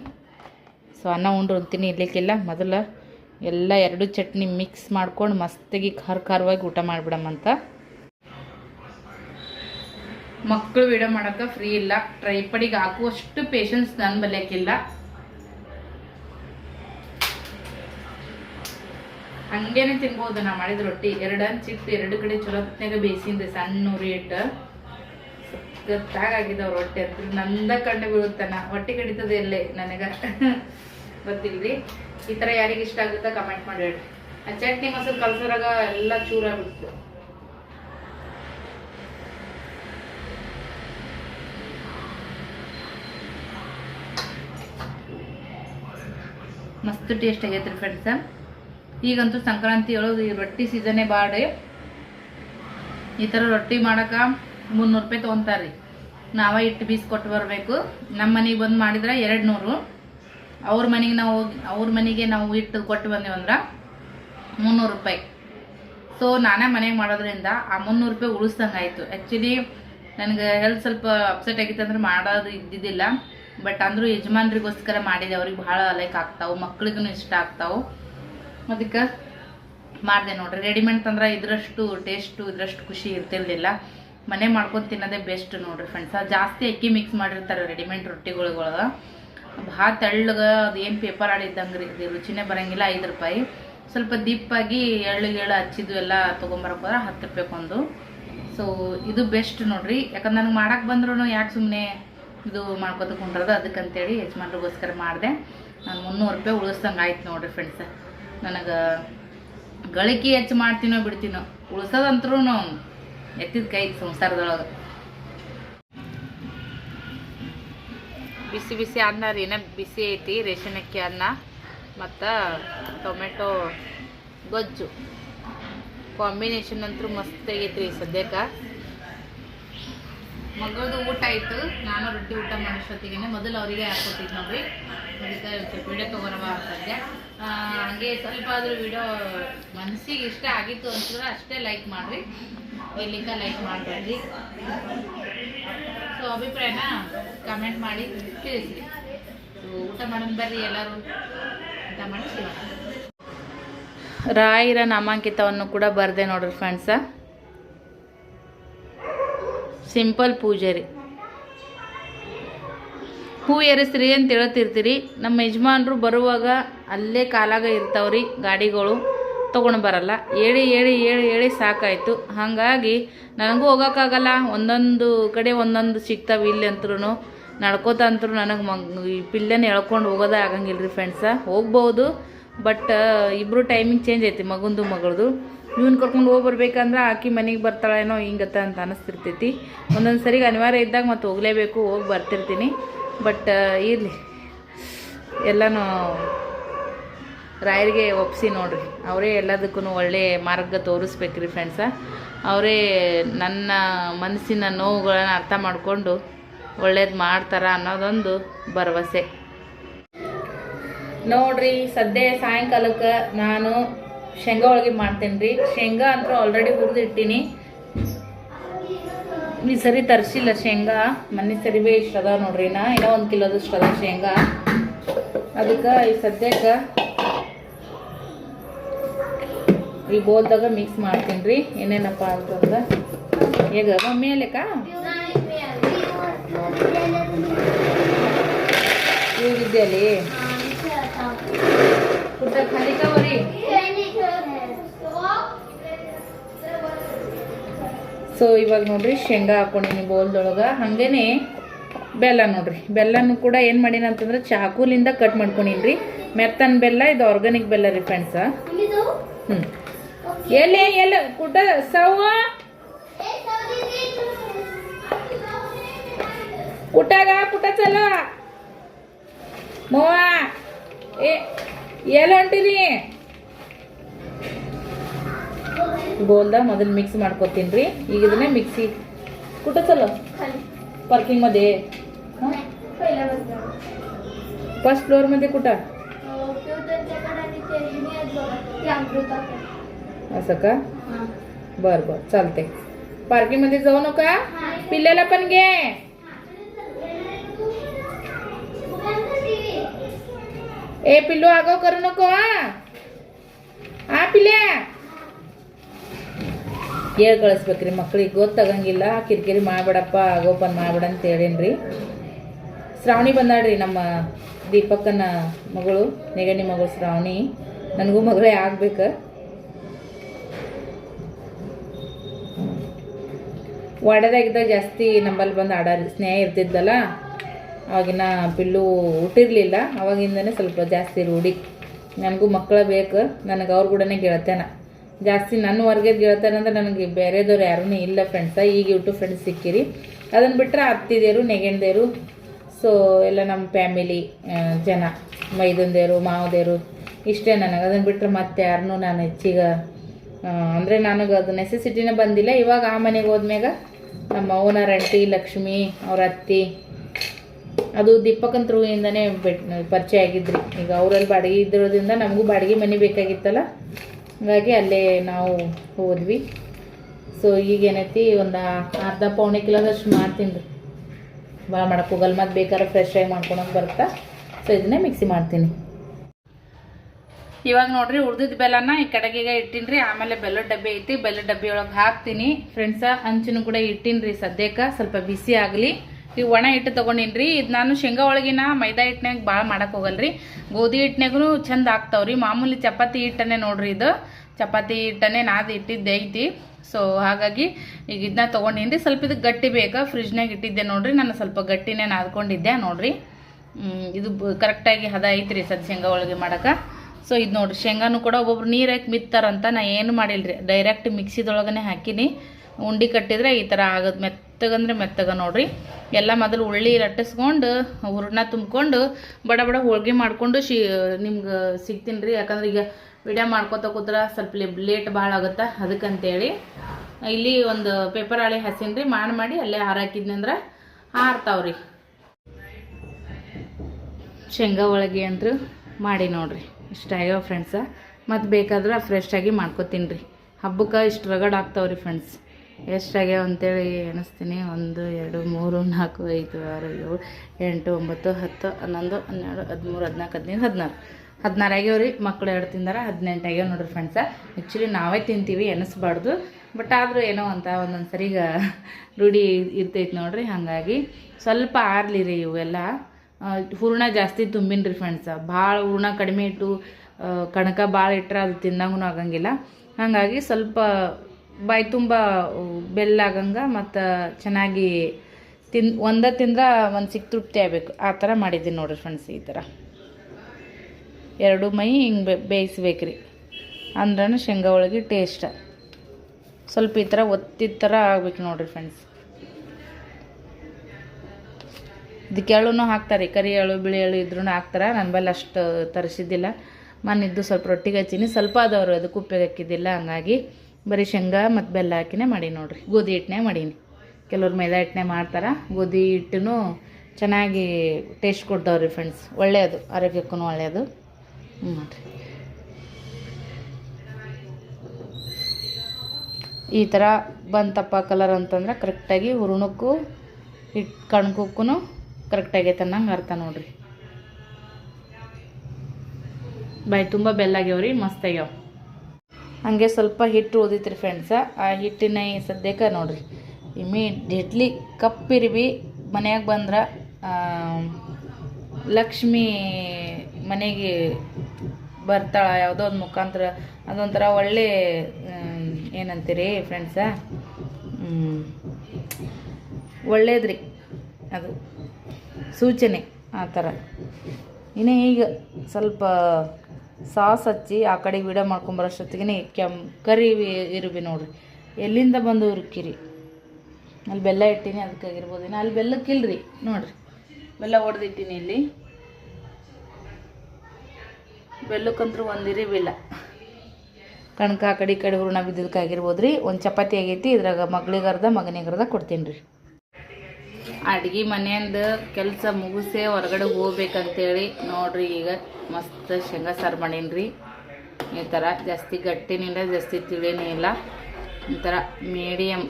ಸೊ ಅನ್ನ ಉಂಡು ಉಂತೀನಿ ಇರ್ಲಿಕ್ಕಿಲ್ಲ ಮೊದಲು ಎಲ್ಲ ಎರಡು ಚಟ್ನಿ ಮಿಕ್ಸ್ ಮಾಡ್ಕೊಂಡು ಮಸ್ತಾಗಿ ಖಾರ ಖಾರವಾಗಿ ಊಟ ಮಾಡಿಬಿಡಮಂತ ಮಕ್ಕಳು ವಿಡಿಯೋ ಮಾಡೋಕೆ ಫ್ರೀ ಇಲ್ಲ. ಟ್ರೈಪಡಿಗೆ ಹಾಕುವಷ್ಟು ಪೇಷನ್ಸ್ ನನ್ನ ಬಲಿಯಕ್ಕಿಲ್ಲ ಹಂಗೇನೆ ತಿನ್ಬೋದು. ನಾ ಮಾಡಿದ ರೊಟ್ಟಿ ಎರಡು ಹಂಚಿಟ್ಟು ಎರಡು ಕಡೆ ಚಲೋ ಬೇಯಿಸಿಂದ ಬೇಯಿಸಿಂದೆ ಸಣ್ಣ ರೇಟ್ ಇಟ್ಟು ಸಖತ್ತಾಗಿದ್ದಾವ ರೊಟ್ಟಿ ಅಂತ. ನಂದ ಕಂಡು ಬೀಳುತ್ತಾನ ಹೊಟ್ಟೆ ಕಡಿತದೆ ಎಲ್ಲೇ ನನಗೆ. ಗೊತ್ತಿಲ್ರಿ? ಈ ಥರ ಯಾರಿಗೆ ಇಷ್ಟ ಆಗುತ್ತಾ ಕಮೆಂಟ್ ಮಾಡಿ ಹೇಳಿ ಆ ಚಟ್ನಿ ಮೊಸರು ಕಲ್ಸೋರಾಗ ಎಲ್ಲ ಚೂರ ಬಿಡ್ತು ಮಸ್ತ್ ಟೇಸ್ಟ್ ಆಗೈತೆ ರೀ ಈಗಂತೂ ಸಂಕ್ರಾಂತಿ ಹೇಳೋದು ಈ ರೊಟ್ಟಿ ಸೀಸನೇ ಬಾಡಿ. ಈ ಥರ ರೊಟ್ಟಿ ಮಾಡೋಕೆ ಮುನ್ನೂರು ರೂಪಾಯಿ ತೊಗೊತಾರೆ ನಾವೇ ಇಟ್ಟು ಬೀಸ್ ಕೊಟ್ಟು ಬರಬೇಕು. ನಮ್ಮ ಮನೆಗೆ ಬಂದು ಮಾಡಿದ್ರೆ ಎರಡು ನೂರು ಅವ್ರ ಮನೆಗೆ ನಾವು ಅವ್ರ ಮನೆಗೆ ನಾವು ಇಟ್ಟು ಕೊಟ್ಟು ಬಂದೇವಂದ್ರೆ ಮುನ್ನೂರು ರೂಪಾಯಿ. ಸೊ ನಾನೇ ಮನೆಗೆ ಮಾಡೋದ್ರಿಂದ ಆ ಮುನ್ನೂರು ರೂಪಾಯಿ ಉಳಿಸ್ದಂಗೆ ಆಯಿತು. ಆ್ಯಕ್ಚುಲಿ ನನಗೆ ಹೆಲ್ತ್ ಸ್ವಲ್ಪ ಅಪ್ಸೆಟ್ ಆಗಿತ್ತು ಅಂದ್ರೆ ಮಾಡೋದು ಇದ್ದಿದ್ದಿಲ್ಲ. ಬಟ್ ಅಂದರೂ ಯಜಮಾನ್ರಿಗೋಸ್ಕರ ಮಾಡಿದೆ. ಅವ್ರಿಗೆ ಭಾಳ ಲೈಕ್ ಆಗ್ತಾವೆ. ಮಕ್ಳಿಗೂ ಇಷ್ಟ ಆಗ್ತಾವೆ. ಅದಕ್ಕೆ ಮಾಡಿದೆ ನೋಡ್ರಿ. ರೆಡಿಮೇಡ್ ತಂದ್ರೆ ಇದ್ರಷ್ಟು ಟೇಸ್ಟು ಇದ್ರಷ್ಟು ಖುಷಿ ಇರ್ತಿರ್ಲಿಲ್ಲ. ಮನೆ ಮಾಡ್ಕೊಂಡು ತಿನ್ನೋದೇ ಬೆಸ್ಟ್ ನೋಡ್ರಿ ಫ್ರೆಂಡ್ಸ್ ಜಾಸ್ತಿ ಅಕ್ಕಿ ಮಿಕ್ಸ್ ಮಾಡಿರ್ತಾರೆ ರೆಡಿಮೇಡ್ ರೊಟ್ಟಿಗಳಿಗೊಳಗೆ. ಭಾಳ ತೆಳ್ಳಗೆ, ಅದು ಪೇಪರ್ ಆಡಿದ್ದಂಗೆ ರೀ ಇದು ರುಚಿನೇ ಬರೋಂಗಿಲ್ಲ, ಐದು ರೂಪಾಯಿ. ಸ್ವಲ್ಪ ದಿಪ್ಪಾಗಿ ಎಳ್ಳು ಹಚ್ಚಿದ್ದು ಎಲ್ಲ ತೊಗೊಂಬರಕ್ಕೆ ಹೋದ್ರೆ ಹತ್ತು ರೂಪಾಯಿ ಒಂದು ಸೊ ಇದು ಬೆಸ್ಟ್ ನೋಡ್ರಿ. ಯಾಕಂದ್ರೆ ನನಗೆ ಮಾಡೋಕ್ಕೆ ಬಂದ್ರೂ ಯಾಕೆ ಸುಮ್ಮನೆ ಇದು ಮಾಡ್ಕೋತ ಕುಂಡ್ರದ? ಅದಕ್ಕಂತೇಳಿ ಯಜಮಾನ್ರಿಗೋಸ್ಕರ ಮಾಡಿದೆ. ನಾನು ಮುನ್ನೂರು ರೂಪಾಯಿ ಉಳಿಸ್ದಂಗೆ ಆಯ್ತು ನೋಡ್ರಿ ಫ್ರೆಂಡ್ಸ್ ನನಗೆ ಗಳಿಕೆ ಹೆಚ್ಚು ಮಾಡ್ತೀನೋ ಬಿಡ್ತೀನೋ ಉಳ್ಸೋದಂತ್ರೂ ಎತ್ತಿದ ಕೈ ಸಂಸಾರದೊಳಗೆ. ಬಿಸಿ ಬಿಸಿ ಅನ್ನ ರೀ ಏನ ಬಿಸಿ ಐತಿ ರೇಷನ್ ಅಕ್ಕಿ ಅನ್ನ ಮತ್ತು ಟೊಮೆಟೊ ಗೊಜ್ಜು. ಕಾಂಬಿನೇಷನ್ ಅಂತೂ ಮಸ್ತ್ ಆಗೈತಿ ರೀ ಸದ್ಯಕ್ಕೆ. ಮಗಳದು ಊಟ ಆಯಿತು. ನಾನು ರೊಟ್ಟಿ ಊಟ ಮಾಡೋಷ್ಟೊತ್ತಿಗೆ ಮೊದಲು ಅವರಿಗೆ ಹಾಕ್ಕೊಟ್ಟಿದ್ದು ನೋಡಿರಿ. ಅದಕ್ಕೆ ಸ್ವಲ್ಪ ವಿಡಿಯೋ ತೊಗೊಳವ ಸದ್ಯ ಆ, ಹಂಗೆ ಸ್ವಲ್ಪ ಆದರೂ ವಿಡಿಯೋ ಮನಸ್ಸಿಗೆ ಇಷ್ಟ ಆಗಿತ್ತು ಅಂತಂದ್ರೆ ಅಷ್ಟೇ ಲೈಕ್ ಮಾಡಿರಿ. ಇಲ್ಲಿಂದ ಲೈಕ್ ಮಾಡಬೇಡ್ರಿ. ಸೊ ಅಭಿಪ್ರಾಯನ ಕಮೆಂಟ್ ಮಾಡಿ ತಿಳಿಸಿ. ಊಟ ಮಾಡೋಣ ಬರ್ರಿ ಎಲ್ಲರೂ. ಊಟ ಮಾಡಿ ರಾಯರ ನಾಮಾಂಕಿತವನ್ನು ಕೂಡ ಬರದೆ ನೋಡ್ರಿ ಫ್ರೆಂಡ್ಸ ಸಿಂಪಲ್ ಪೂಜೆ ರೀ. ಹೂ ಏರಿಸ್ರಿ ಅಂತ ಹೇಳ್ತಿರ್ತೀರಿ. ನಮ್ಮ ಯಜಮಾನ್ರು ಬರುವಾಗ ಅಲ್ಲೇ ಕಾಲಾಗ ಇರ್ತಾವ್ರಿ ಗಾಡಿಗಳು ತೊಗೊಂಡು ಬರಲ್ಲ. ಹೇಳಿ ಹೇಳಿ ಹೇಳಿ ಹೇಳಿ ಸಾಕಾಯಿತು. ಹಾಗಾಗಿ ನನಗೂ ಹೋಗೋಕ್ಕಾಗಲ್ಲ. ಒಂದೊಂದು ಕಡೆ ಒಂದೊಂದು ಸಿಗ್ತಾವೆ ಇಲ್ಲಿ ಅಂತರೂ ನಡ್ಕೋತ ಅಂತರೂ ನನಗೆ ಮಗ್ ಈ ಪಿಲ್ಲೆನ ಎಳ್ಕೊಂಡು ಹೋಗೋದೇ ಆಗಂಗಿಲ್ಲ ರೀ ಫ್ರೆಂಡ್ಸ ಹೋಗ್ಬೋದು ಬಟ್ ಇಬ್ಬರು ಟೈಮಿಂಗ್ ಚೇಂಜ್ ಐತಿ ಮಗುಂದು ಮಗಳದು. ಇವ್ನ ಕರ್ಕೊಂಡು ಹೋಗಿ ಬರ್ಬೇಕಂದ್ರೆ ಆಕಿ ಮನೆಗೆ ಬರ್ತಾಳೇನೋ ಹಿಂಗತ್ತ ಅಂತ ಅನಿಸ್ತಿರ್ತೈತಿ. ಒಂದೊಂದು ಸರಿಗೆ ಅನಿವಾರ್ಯ ಇದ್ದಾಗ ಮತ್ತೆ ಹೋಗಲೇಬೇಕು, ಹೋಗಿ ಬರ್ತಿರ್ತೀನಿ. ಬಟ್ ಇರಲಿ. ಎಲ್ಲನೂ ರಾಯರಿಗೆ ಒಪ್ಪಿಸಿ ನೋಡ್ರಿ. ಅವರೇ ಎಲ್ಲದಕ್ಕೂ ಒಳ್ಳೆ ಮಾರ್ಗ ತೋರಿಸ್ಬೇಕ್ರಿ ಫ್ರೆಂಡ್ಸ ಅವರೇ ನನ್ನ ಮನಸ್ಸಿನ ನೋವುಗಳನ್ನು ಅರ್ಥ ಮಾಡಿಕೊಂಡು ಒಳ್ಳೇದು ಮಾಡ್ತಾರ ಅನ್ನೋದೊಂದು ಭರವಸೆ. ನೋಡ್ರಿ ಸದ್ಯ ಸಾಯಂಕಾಲಕ್ಕೆ ನಾನು ಶೇಂಗಾ ಹೋಳಿಗೆ ಮಾಡ್ತೇನೆ ರೀ ಶೇಂಗಾ ಅಂತೂ ಆಲ್ರೆಡಿ ಹುರಿದಿಟ್ಟಿನಿ. ಈ ಸರಿ ತರಿಸಿಲ್ಲ ಶೇಂಗಾ ಮೊನ್ನೆ ಸರಿ ಬೇ ಇಷ್ಟು ಅದಾವ ನೋಡ್ರಿ ನಾ. ಇನ್ನೂ ಒಂದು ಕಿಲೋದಷ್ಟು ಅದಾವ ಶೇಂಗಾ. ಅದಕ್ಕೆ ಈ ಸದ್ಯಕ್ಕೆ ಈ ಬೋಲ್ದಾಗ ಮಿಕ್ಸ್ ಮಾಡ್ತೀನಿ ರೀ ಏನೇನಪ್ಪ ಅಂತಂದ್ರೆ. ಈಗ ಮಮ್ಮಿ ಅಲ್ಲಕ್ಕ ಹೋಗಿದ್ದೆ ಅಲ್ಲಿ ಖಾಲಿ ಸೊ ಇವಾಗ ನೋಡ್ರಿ ಶೇಂಗಾ ಹಾಕೊಂಡಿನಿ ಬೋಲ್ದೊಳಗೆ. ಹಾಗೇನೆ ಬೆಲ್ಲ ನೋಡ್ರಿ. ಬೆಲ್ಲನೂ ಕೂಡ ಏನು ಮಾಡೀನಿ ಅಂತಂದ್ರೆ ಚಾಕುಲಿಂದ ಕಟ್ ಮಾಡ್ಕೊಂಡಿನಿ ಮೆತ್ತನ್ ಮೆತ್ತನ ಬೆಲ್ಲ ಇದು ಆರ್ಗಾನಿಕ್ ಬೆಲ್ಲ ರೀ ಫ್ರೆಂಡ್ಸ ಹ್ಞೂ ಎಲ್ಲಿ ಎಲ್ಲ? ಕುಟ ಸವ ಕುಟಾಗ ಕುಟ ಚಲ. ಮೋವಾ ಏ ಎಲ್ಲಿ ಹೊಂಟಿರಿ ಬೋಲ್ದ ಮೊದಲು ಮಿಕ್ಸ್ ಮಾಡ್ಕೊತೀನಿ ರೀ ಈಗ ಇದನ್ನೇ ಮಿಕ್ಸಿ कुठं चलो पार्किंगमध्ये फर्स्ट फ्लोअरमध्ये कुठं असं का बर बर चालते पार्किंगमध्ये जाऊ नका पिल्ल्याला पण घे ए पिल्लू आगाव करू नको हा ಆ ಪಿಲ್ಯ ಹೇಳ್ ಕಳಿಸ್ಬೇಕ್ರಿ, ಮಕ್ಳಿಗೆ ಗೊತ್ತಾಗಂಗಿಲ್ಲ, ಕಿರಿಕಿರಿ ಮಾಡ್ಬೇಡಪ್ಪ, ಆಗೋಪನ್ ಮಾಡ್ಬೇಡ ಅಂತ ಹೇಳೇನ್ರಿ. ಶ್ರಾವಣಿ ಬಂದಾಡ್ರಿ ನಮ್ಮ ದೀಪಕ್ಕನ ಮಗಳು, ನೆಗಣಿ ಮಗಳು ಶ್ರಾವಣಿ. ನನಗೂ ಮಗಳೇ ಆಗ್ಬೇಕು. ಒಡೆದಾಗಿದ್ದಾಗ ಜಾಸ್ತಿ ನಂಬಲ್ಲಿ ಬಂದು ಆಡಾರಿ, ಸ್ನೇಹ ಇರ್ತಿದ್ದಲ್ಲ, ಅವಾಗಿನ ಬಿಲ್ಲು ಹುಟ್ಟಿರಲಿಲ್ಲ, ಅವಾಗಿಂದನೇ ಸ್ವಲ್ಪ ಜಾಸ್ತಿ ರೂಢಿ. ನನಗೂ ಮಕ್ಕಳ ಬೇಕು, ನನಗೆ ಅವ್ರ ಕೂಡನೇ ಗೆಳತನ ಜಾಸ್ತಿ ನನ್ನ ವರ್ಗದ ಗೆಳತನ ಅಂದ್ರೆ ನನಗೆ ಬೇರೆದವ್ರು ಯಾರೂ ಇಲ್ಲ ಫ್ರೆಂಡ್ಸ ಈಗ ಯೂಟ್ಯೂಬ್ ಫ್ರೆಂಡ್ಸ್ ಸಿಕ್ಕಿರಿ. ಅದನ್ನು ಬಿಟ್ಟರೆ ಅತ್ತಿದೇರು, ನೆಗೆಣ್ದೇರು ಸೊ ಎಲ್ಲ ನಮ್ಮ ಫ್ಯಾಮಿಲಿ ಜನ. ಮೈದಂದೇರು, ಮಾವದೇರು, ಇಷ್ಟೇ ನನಗೆ. ಅದನ್ನು ಬಿಟ್ಟರೆ ಮತ್ತೆ ಯಾರನ್ನೂ ನಾನು ಹೆಚ್ಚಿಗೆ ಅಂದರೆ ನನಗೆ ಅದು ನೆಸೆಸಿಟಿನೇ ಬಂದಿಲ್ಲ. ಇವಾಗ ಆ ಮನೆಗೆ ಹೋದ್ಮ್ಯಾಗ ನಮ್ಮ ಅವನರ ಅಂಟಿ ಲಕ್ಷ್ಮಿ, ಅವ್ರ ಅತ್ತಿ, ಅದು ದೀಪಕನ್ ಥ್ರೂಯಿಂದನೇ ಬೆಟ್, ಪರಿಚಯ ಆಗಿದ್ರಿ. ಈಗ ಅವರಲ್ಲಿ ಬಾಡಿಗೆ ಇದ್ದಿರೋದ್ರಿಂದ ನಮಗೂ ಬಾಡಿಗೆ ಮನೆ ಬೇಕಾಗಿತ್ತಲ್ಲ. ಹಾಗಾಗಿ ಅಲ್ಲೇ ನಾವು ಹೋದ್ವಿ. ಸೊ ಈಗ ಏನೈತಿ, ಒಂದು ಅರ್ಧ ಪೌಣೆ ಕಿಲೋದಷ್ಟು ಮಾಡ್ತೀನಿ ರೀ. ಭಾಳ ಮಾಡಕ್ಕೆ ಹೋಗಲ್ಲ, ಮತ್ತು ಬೇಕಾದ್ರೆ ಫ್ರೆಶ್ ಆಗಿ ಮಾಡ್ಕೊಳಕ್ಕೆ ಬರುತ್ತಾ? ಸೊ ಇದನ್ನೇ ಮಿಕ್ಸಿ ಮಾಡ್ತೀನಿ. ಇವಾಗ ನೋಡ್ರಿ ಉಳ್ದಿದ್ದ ಬೆಲ್ಲನ ಈ ಕಡೆಗೆ ಇಟ್ಟಿನಿ ರೀ. ಆಮೇಲೆ ಬೆಲ್ಲದ ಡಬ್ಬಿ ಐತಿ, ಬೆಲ್ಲದ ಡಬ್ಬಿ ಒಳಗೆ ಹಾಕ್ತೀನಿ. ಫ್ರೆಂಡ್ಸ ಹಂಚಿನೂ ಕೂಡ ಇಟ್ಟಿನಿ ರೀ ಸದ್ಯಕ್ಕೆ. ಸ್ವಲ್ಪ ಬಿಸಿ ಆಗಲಿ. ಈ ಒಣ ಹಿಟ್ಟು ತೊಗೊಂಡಿನ್ರಿ. ಇದು ನಾನು ಶೇಂಗಾ ಒಳಗಿನ ಮೈದಾ ಹಿಟ್ಟಿನಾಗ ಭಾಳ ಮಾಡಕ್ಕೆ ಹೋಗಲ್ರಿ. ಗೋಧಿ ಹಿಟ್ಟಿನಾಗೂ ಚಂದ ಆಗ್ತಾವ್ರಿ. ಮಾಮೂಲಿ ಚಪಾತಿ ಹಿಟ್ಟನ್ನೇ ನೋಡ್ರಿ ಇದು. ಚಪಾತಿ ಹಿಟ್ಟನ್ನೇ ನಾದು ಇಟ್ಟಿದ್ದೆ ಐತಿ. ಸೊ ಹಾಗಾಗಿ ಈಗ ಇದನ್ನ ತೊಗೊಂಡಿನ್ರಿ. ಸ್ವಲ್ಪ ಇದು ಗಟ್ಟಿ ಬೇಕಾ. ಫ್ರಿಜ್ನಾಗ ಇಟ್ಟಿದ್ದೆ ನೋಡ್ರಿ. ನಾನು ಸ್ವಲ್ಪ ಗಟ್ಟಿನೇ ನಾದ್ಕೊಂಡಿದ್ದೆ ನೋಡ್ರಿ. ಇದು ಕರೆಕ್ಟಾಗಿ ಹದ ಐತ್ರಿ ಸದ್ ಶೇಂಗಾ ಒಳಗೆ ಮಾಡೋಕೆ. ಸೊ ಇದು ನೋಡ್ರಿ. ಶೇಂಗಾನು ಕೂಡ ಒಬ್ಬೊಬ್ರು ನೀರು ಹಾಕಿ ಮಿತ್ತಾರಂತ ನಾ ಏನು ಮಾಡಿಲ್ರಿ. ಡೈರೆಕ್ಟ್ ಮಿಕ್ಸಿದೊಳಗನೆ ಹಾಕಿನಿ. ಉಂಡೆ ಕಟ್ಟಿದ್ರೆ ಈ ಥರ ಆಗೋದು ಮೆತ್ತಗಂದ್ರೆ ಮೆತ್ತಗ ನೋಡ್ರಿ. ಎಲ್ಲ ಮೊದಲು ಉಳ್ಳಿ ಲಟ್ಟಿಸ್ಕೊಂಡು, ಹೂರ್ಣ ತುಂಬಿಕೊಂಡು, ಬಡ ಬಡ ಹೋಳ್ಗೆ ಮಾಡಿಕೊಂಡು ಶಿ, ನಿಮ್ಗೆ ಸಿಗ್ತೀನಿ ರೀ ಯಾಕಂದ್ರೆ ಈಗ ವಿಡಿಯೋ ಮಾಡ್ಕೊತ ಕೂತ್ರ ಸ್ವಲ್ಪ ಲೇಟ್ ಭಾಳ ಆಗುತ್ತೆ ಅದಕ್ಕಂತೇಳಿ. ಇಲ್ಲಿ ಒಂದು ಪೇಪರ್ ಹಾಳೆ ಹಸೀನಿ ರೀ ಮಾಡಿ ಮಾಡಿ ಅಲ್ಲೇ ಹಾರಾಕಿದ್ನಂದ್ರೆ ಹಾರ್ತಾವ್ರಿ ಶೇಂಗಾ ಹೋಳಿಗೆ ಅಂದ್ರೆ ಮಾಡಿ ನೋಡ್ರಿ. ಇಷ್ಟ ಆಗ್ಯಾವ ಫ್ರೆಂಡ್ಸ ಮತ್ತು ಬೇಕಾದ್ರೆ ಫ್ರೆಶ್ ಆಗಿ ಮಾಡ್ಕೊತೀನಿ ರೀ ಹಬ್ಬಕ್ಕೆ ಇಷ್ಟು ರಗಡ್ ಆಗ್ತಾವ್ರಿ ಫ್ರೆಂಡ್ಸ್ ಎಷ್ಟಾಗ್ಯಾವ ಅಂತೇಳಿ ಎಣಿಸ್ತೀನಿ. ಒಂದು, ಎರಡು, ಮೂರು, ನಾಲ್ಕು, ಐದು, ಆರು, ಏಳು, ಎಂಟು, ಒಂಬತ್ತು, ಹತ್ತು, ಹನ್ನೊಂದು, ಹನ್ನೆರಡು, ಹದಿಮೂರು, ಹದಿನಾಲ್ಕು, ಹದಿನೈದು, ಹದಿನಾರು. ಹದಿನಾರು ಆಗ್ಯಾವ ರೀ ಮಕ್ಕಳು ಎರಡು ತಿಂದಾರ, ಹದಿನೆಂಟು ಆಗ್ಯಾವ ನೋಡ್ರಿ ಫ್ರೆಂಡ್ಸ ಆ್ಯಕ್ಚುಲಿ ನಾವೇ ತಿಂತೀವಿ ಎನಿಸ್ಬಾರ್ದು ಬಟ್ ಆದರೂ ಏನೋ ಅಂತ ಒಂದೊಂದು ಸರಿಗ ರೂಢಿ ಇರ್ತೈತೆ ನೋಡ್ರಿ, ಹಾಗಾಗಿ ಸ್ವಲ್ಪ ಆರ್ಲಿ ರೀ ಇವೆಲ್ಲ. ಹೂರ್ಣ ಜಾಸ್ತಿ ತುಂಬಿನ ರೀ ಫ್ರೆಂಡ್ಸ ಭಾಳ ಹೂರ್ಣ ಕಡಿಮೆ ಇಟ್ಟು ಕಣಕ ಭಾಳ ಇಟ್ಟರೆ ಅದು ತಿಂದಂಗೂ ಆಗಂಗಿಲ್ಲ. ಹಾಗಾಗಿ ಸ್ವಲ್ಪ ಬಾಯಿ ತುಂಬ ಆಗಂಗ ಮತ್ತು ಚೆನ್ನಾಗಿ ತಿನ್, ಒಂದ ತಿಂದ್ರೆ ಒಂದು ಸಿಕ್ ತೃಪ್ತಿ ಆಗಬೇಕು. ಆ ಥರ ಮಾಡಿದ್ದೀನಿ ನೋಡ್ರಿ ಫ್ರೆಂಡ್ಸ್ ಈ ಥರ ಎರಡು ಮೈ ಹಿಂಗೆ ಬೇಯಿಸ್ಬೇಕು ರೀ ಅಂದ್ರೂ ಶೇಂಗಾ ಒಳಗೆ ಟೇಸ್ಟ್ ಸ್ವಲ್ಪ ಈ ಥರ ಒತ್ತಿದ ಥರ ಆಗ್ಬೇಕು ನೋಡ್ರಿ ಫ್ರೆಂಡ್ಸ್ ಇದಕ್ಕೆ ಎಳ್ಳು ಹಾಕ್ತಾರೆ. ಕರಿ ಎಳ್ಳು, ಬಿಳಿ ಎಳ್ಳು ಇದ್ರೂ ಹಾಕ್ತಾರೆ. ನನ್ನ ಬಲ್ಲಿ ಅಷ್ಟು ತರಿಸಿದ್ದಿಲ್ಲ. ಮನಿದ್ದು ಸ್ವಲ್ಪ ರೊಟ್ಟಿಗೆ ಹಚ್ಚೀನಿ. ಸ್ವಲ್ಪ ಅದವ್ರು ಅದಕ್ಕೆ ಉಪ್ಪಿಗೆ ಹಾಕಿದ್ದಿಲ್ಲ. ಹಂಗಾಗಿ ಬರೀ ಶೇಂಗಾ ಮತ್ತು ಬೆಲ್ಲ ಹಾಕಿನೇ ಮಾಡಿ ನೋಡ್ರಿ. ಗೋಧಿ ಹಿಟ್ಟನೇ ಮಾಡೀನಿ. ಕೆಲವ್ರು ಮೈದಾ ಹಿಟ್ಟನೇ ಮಾಡ್ತಾರೆ. ಗೋಧಿ ಹಿಟ್ಟೂ ಚೆನ್ನಾಗಿ ಟೇಸ್ಟ್ ಕೊಡ್ತಾವ್ರಿ ಫ್ರೆಂಡ್ಸ್ ಒಳ್ಳೆಯದು. ಆರೋಗ್ಯಕ್ಕೂ ಒಳ್ಳೆಯದು. ನೋಡ್ರಿ. ಈ ಥರ ಬಂತಪ್ಪ ಕಲರ್ ಅಂತಂದ್ರೆ ಕರೆಕ್ಟಾಗಿ ಹುರುಣಕ್ಕೂ ಹಿಟ್ಟು ಕಣ್ಕಕ್ಕೂ ಕರೆಕ್ಟಾಗೈತೆ ಅನ್ನಂಗೆ ಅರ್ಥ ನೋಡ್ರಿ. ಬಾಯ್, ತುಂಬ ಬೆಲ್ಲ ರೀ ಮಸ್ತ್ ಆಗ್ಯಾವ. ಹಂಗೆ ಸ್ವಲ್ಪ ಹಿಟ್ಟು ಓದಿತ್ರಿ ಫ್ರೆಂಡ್ಸ ಆ ಹಿಟ್ಟಿನ ಈ ಸದ್ಯಕ್ಕೆ ನೋಡ್ರಿ. ಇಮಿಡಿಯೇಟ್ಲಿ ಕಪ್ಪಿರ್ಬಿ ಮನೆಯಾಗ ಬಂದ್ರೆ ಲಕ್ಷ್ಮಿ ಮನೆಗೆ ಬರ್ತಾಳ ಯಾವುದೋ ಒಂದು ಮುಖಾಂತರ. ಅದೊಂಥರ ಒಳ್ಳೆ ಏನಂತೀರಿ ಫ್ರೆಂಡ್ಸ ಒಳ್ಳೇದ್ರಿ ಅದು. ಸೂಚನೆ ಆ ಥರ. ಇನ್ನೇ ಈಗ ಸ್ವಲ್ಪ ಸಾಸ್ ಹಚ್ಚಿ ಆ ಕಡೆ ವಿಡಿಯೋ ಮಾಡ್ಕೊಂಬರೋಷ್ಟೊತ್ತಿಗೆ ಕೆಮ್ ಕರಿ ಇರುಬಿ ನೋಡ್ರಿ. ಎಲ್ಲಿಂದ ಬಂದು ಉರುಕಿರಿ ಅಲ್ಲಿ ಬೆಲ್ಲ ಇಟ್ಟೀನಿ ಅದಕ್ಕಾಗಿರ್ಬೋದು ಇನ್ನು ಅಲ್ಲಿ ಬೆಲ್ಲಕ್ಕಿಲ್ರಿ ನೋಡಿರಿ. ಬೆಲ್ಲ ಹೊಡೆದಿಟ್ಟಿನಿ ಇಲ್ಲಿ. ಬೆಲ್ಲಕ್ಕಂತೂ ಒಂದಿರಿ ಬಿಲ್ಲ. ಕಣಕ ಆ ಕಡೆ ಈ ಕಡೆ ಹೂರ್ಣ ಬಿದ್ದದಕ್ಕಾಗಿರ್ಬೋದು ರೀ ಒಂದು ಚಪಾತಿ ಆಗೈತಿ, ಇದ್ರಾಗ ಮಗಳಿಗರ್ಧ ಮಗನಿಗರ್ಧ ಕೊಡ್ತೀನಿ ರೀ ಅಡ್ಗೆ ಮನೆಯಿಂದ ಕೆಲಸ ಮುಗಿಸಿ ಹೊರಗಡೆ ಹೋಗ್ಬೇಕಂತೇಳಿ ನೋಡ್ರಿ ಈಗ ಮಸ್ತ್ ಶೇಂಗಾ ಸಾರು ಮಾಡೀನಿ ಈ ಥರ ಜಾಸ್ತಿ ಗಟ್ಟಿನಿಂದ, ಜಾಸ್ತಿ ತಿಳಿನೂ ಇಲ್ಲ. ಈ ಥರ ಮೀಡಿಯಮ್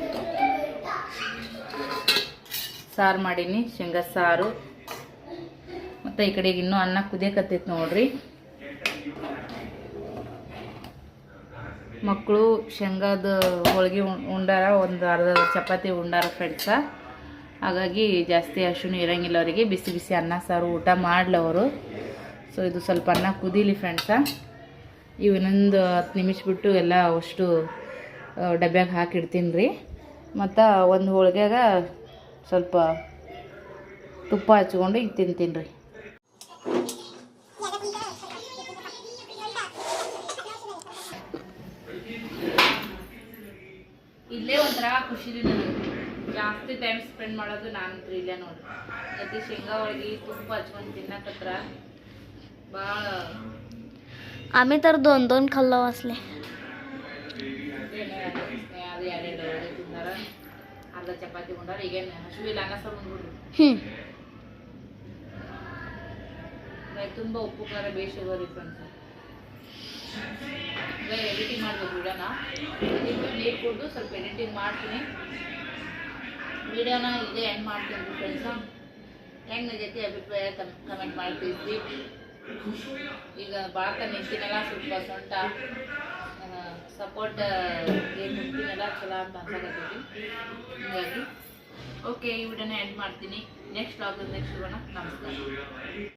ಸಾರು ಮಾಡೀನಿ, ಶೇಂಗಾ ಸಾರು. ಮತ್ತು ಈ ಕಡೆಗೆ ಇನ್ನೂ ಅನ್ನ ಕುದಿಯಕತ್ತೈತೆ ನೋಡ್ರಿ. ಮಕ್ಕಳು ಶೇಂಗಾದ ಹೋಳಿಗೆ ಉಂಡಾರ, ಒಂದು ಅರ್ಧ ಚಪಾತಿ ಉಂಡಾರ ಫ್ರೆಂಡ್ಸ ಹಾಗಾಗಿ ಜಾಸ್ತಿ ಹಸುನು ಇರೋಂಗಿಲ್ಲ ಅವರಿಗೆ. ಬಿಸಿ ಬಿಸಿ ಅನ್ನ, ಸಾರು, ಊಟ ಮಾಡ್ಲವರು ಸೊ ಇದು ಸ್ವಲ್ಪ ಅನ್ನ ಕುದೀಲಿ ಫ್ರೆಂಡ್ಸ ಇವು ಇನ್ನೊಂದು ಹತ್ತು ನಿಮಿಷ ಬಿಟ್ಟು ಎಲ್ಲ ಅಷ್ಟು ಡಬ್ಯಾಗ ಹಾಕಿಡ್ತೀನಿ ರೀ. ಮತ್ತು ಒಂದು ಹೋಳಿಗೆಗ ಸ್ವಲ್ಪ ತುಪ್ಪ ಹಚ್ಕೊಂಡು ಈಗ ತಿಂತೀನಿ ರೀ. ಇಲ್ಲೇ ಒಂಥರ ಖುಷಿ ಜಾಸ್ತಿ ಟೈಮ್ ಸ್ಪೆಂಡ್ ಮಾಡೋದು ನಾನು ಇಲ್ಲೇ ನೋಡಿ ಜೊತೆ ಶೇಂಗಾ ಹೋಳಿಗೆ ತುಪ್ಪ ಹಚ್ಕೊಂಡು ತಿನ್ನಕತ್ರ ಭಾಳ आम्ही तर दोन दोन खाल्लो असले ಅದು ಎರಡೆರಡು ಹೋಳಿಗೆ ತಿಂದಾರ ಅರ್ಧ ಚಪಾತಿ ಉಂಡಾರ ಈಗೇನು ಹಸುವಿಲ್ಲ ಅನ್ನ ಸಾರು ಉಂಡ್ಬಿಡ್ರಿ हम्म ಮೈ ತುಂಬ ಉಪ್ಪು ಖಾರ ಬೇಯಿಸಿದ ರೀ ಫ್ರೆಂಡ್ಸ್ ಈಗ ಎಡಿಟಿಂಗ್ ಮಾಡ್ಬೇಕು ವಿಡಿಯೋನ ನೀರು ಕುಡಿದು ಸ್ವಲ್ಪ ಎಡಿಟಿಂಗ್ ಮಾಡ್ತೀನಿ ವಿಡಿಯೋನ ಇದೇ ಎಂಡ್ ಮಾಡ್ತೀನಿ ಫ್ರೆಂಡ್ಸ್ ಹೆಂಗೆ ಜೊತೆ ಅಭಿಪ್ರಾಯ ಕಮೆಂಟ್ ಮಾಡ್ತಿದ್ವಿ ಈಗ ಭಾಳ ನಿಂತಿನೆಲ್ಲ ಸ್ವಲ್ಪ ಸೊಂಟ ಸಪೋರ್ಟ್ ಏನು ಚಲೋ ಅಂತ ಅನ್ಸಕತ್ತೈತಿ ಹೀಗಾಗಿ ಓಕೆ ಈ ವಿಡಿಯೋನ ಎಂಡ್ ಮಾಡ್ತೀನಿ. ನೆಕ್ಸ್ಟ್ ಆಗೋದು ನೆಕ್ಸ್ಟ್ ಸಿಗೋಣ. ನಮಸ್ಕಾರ.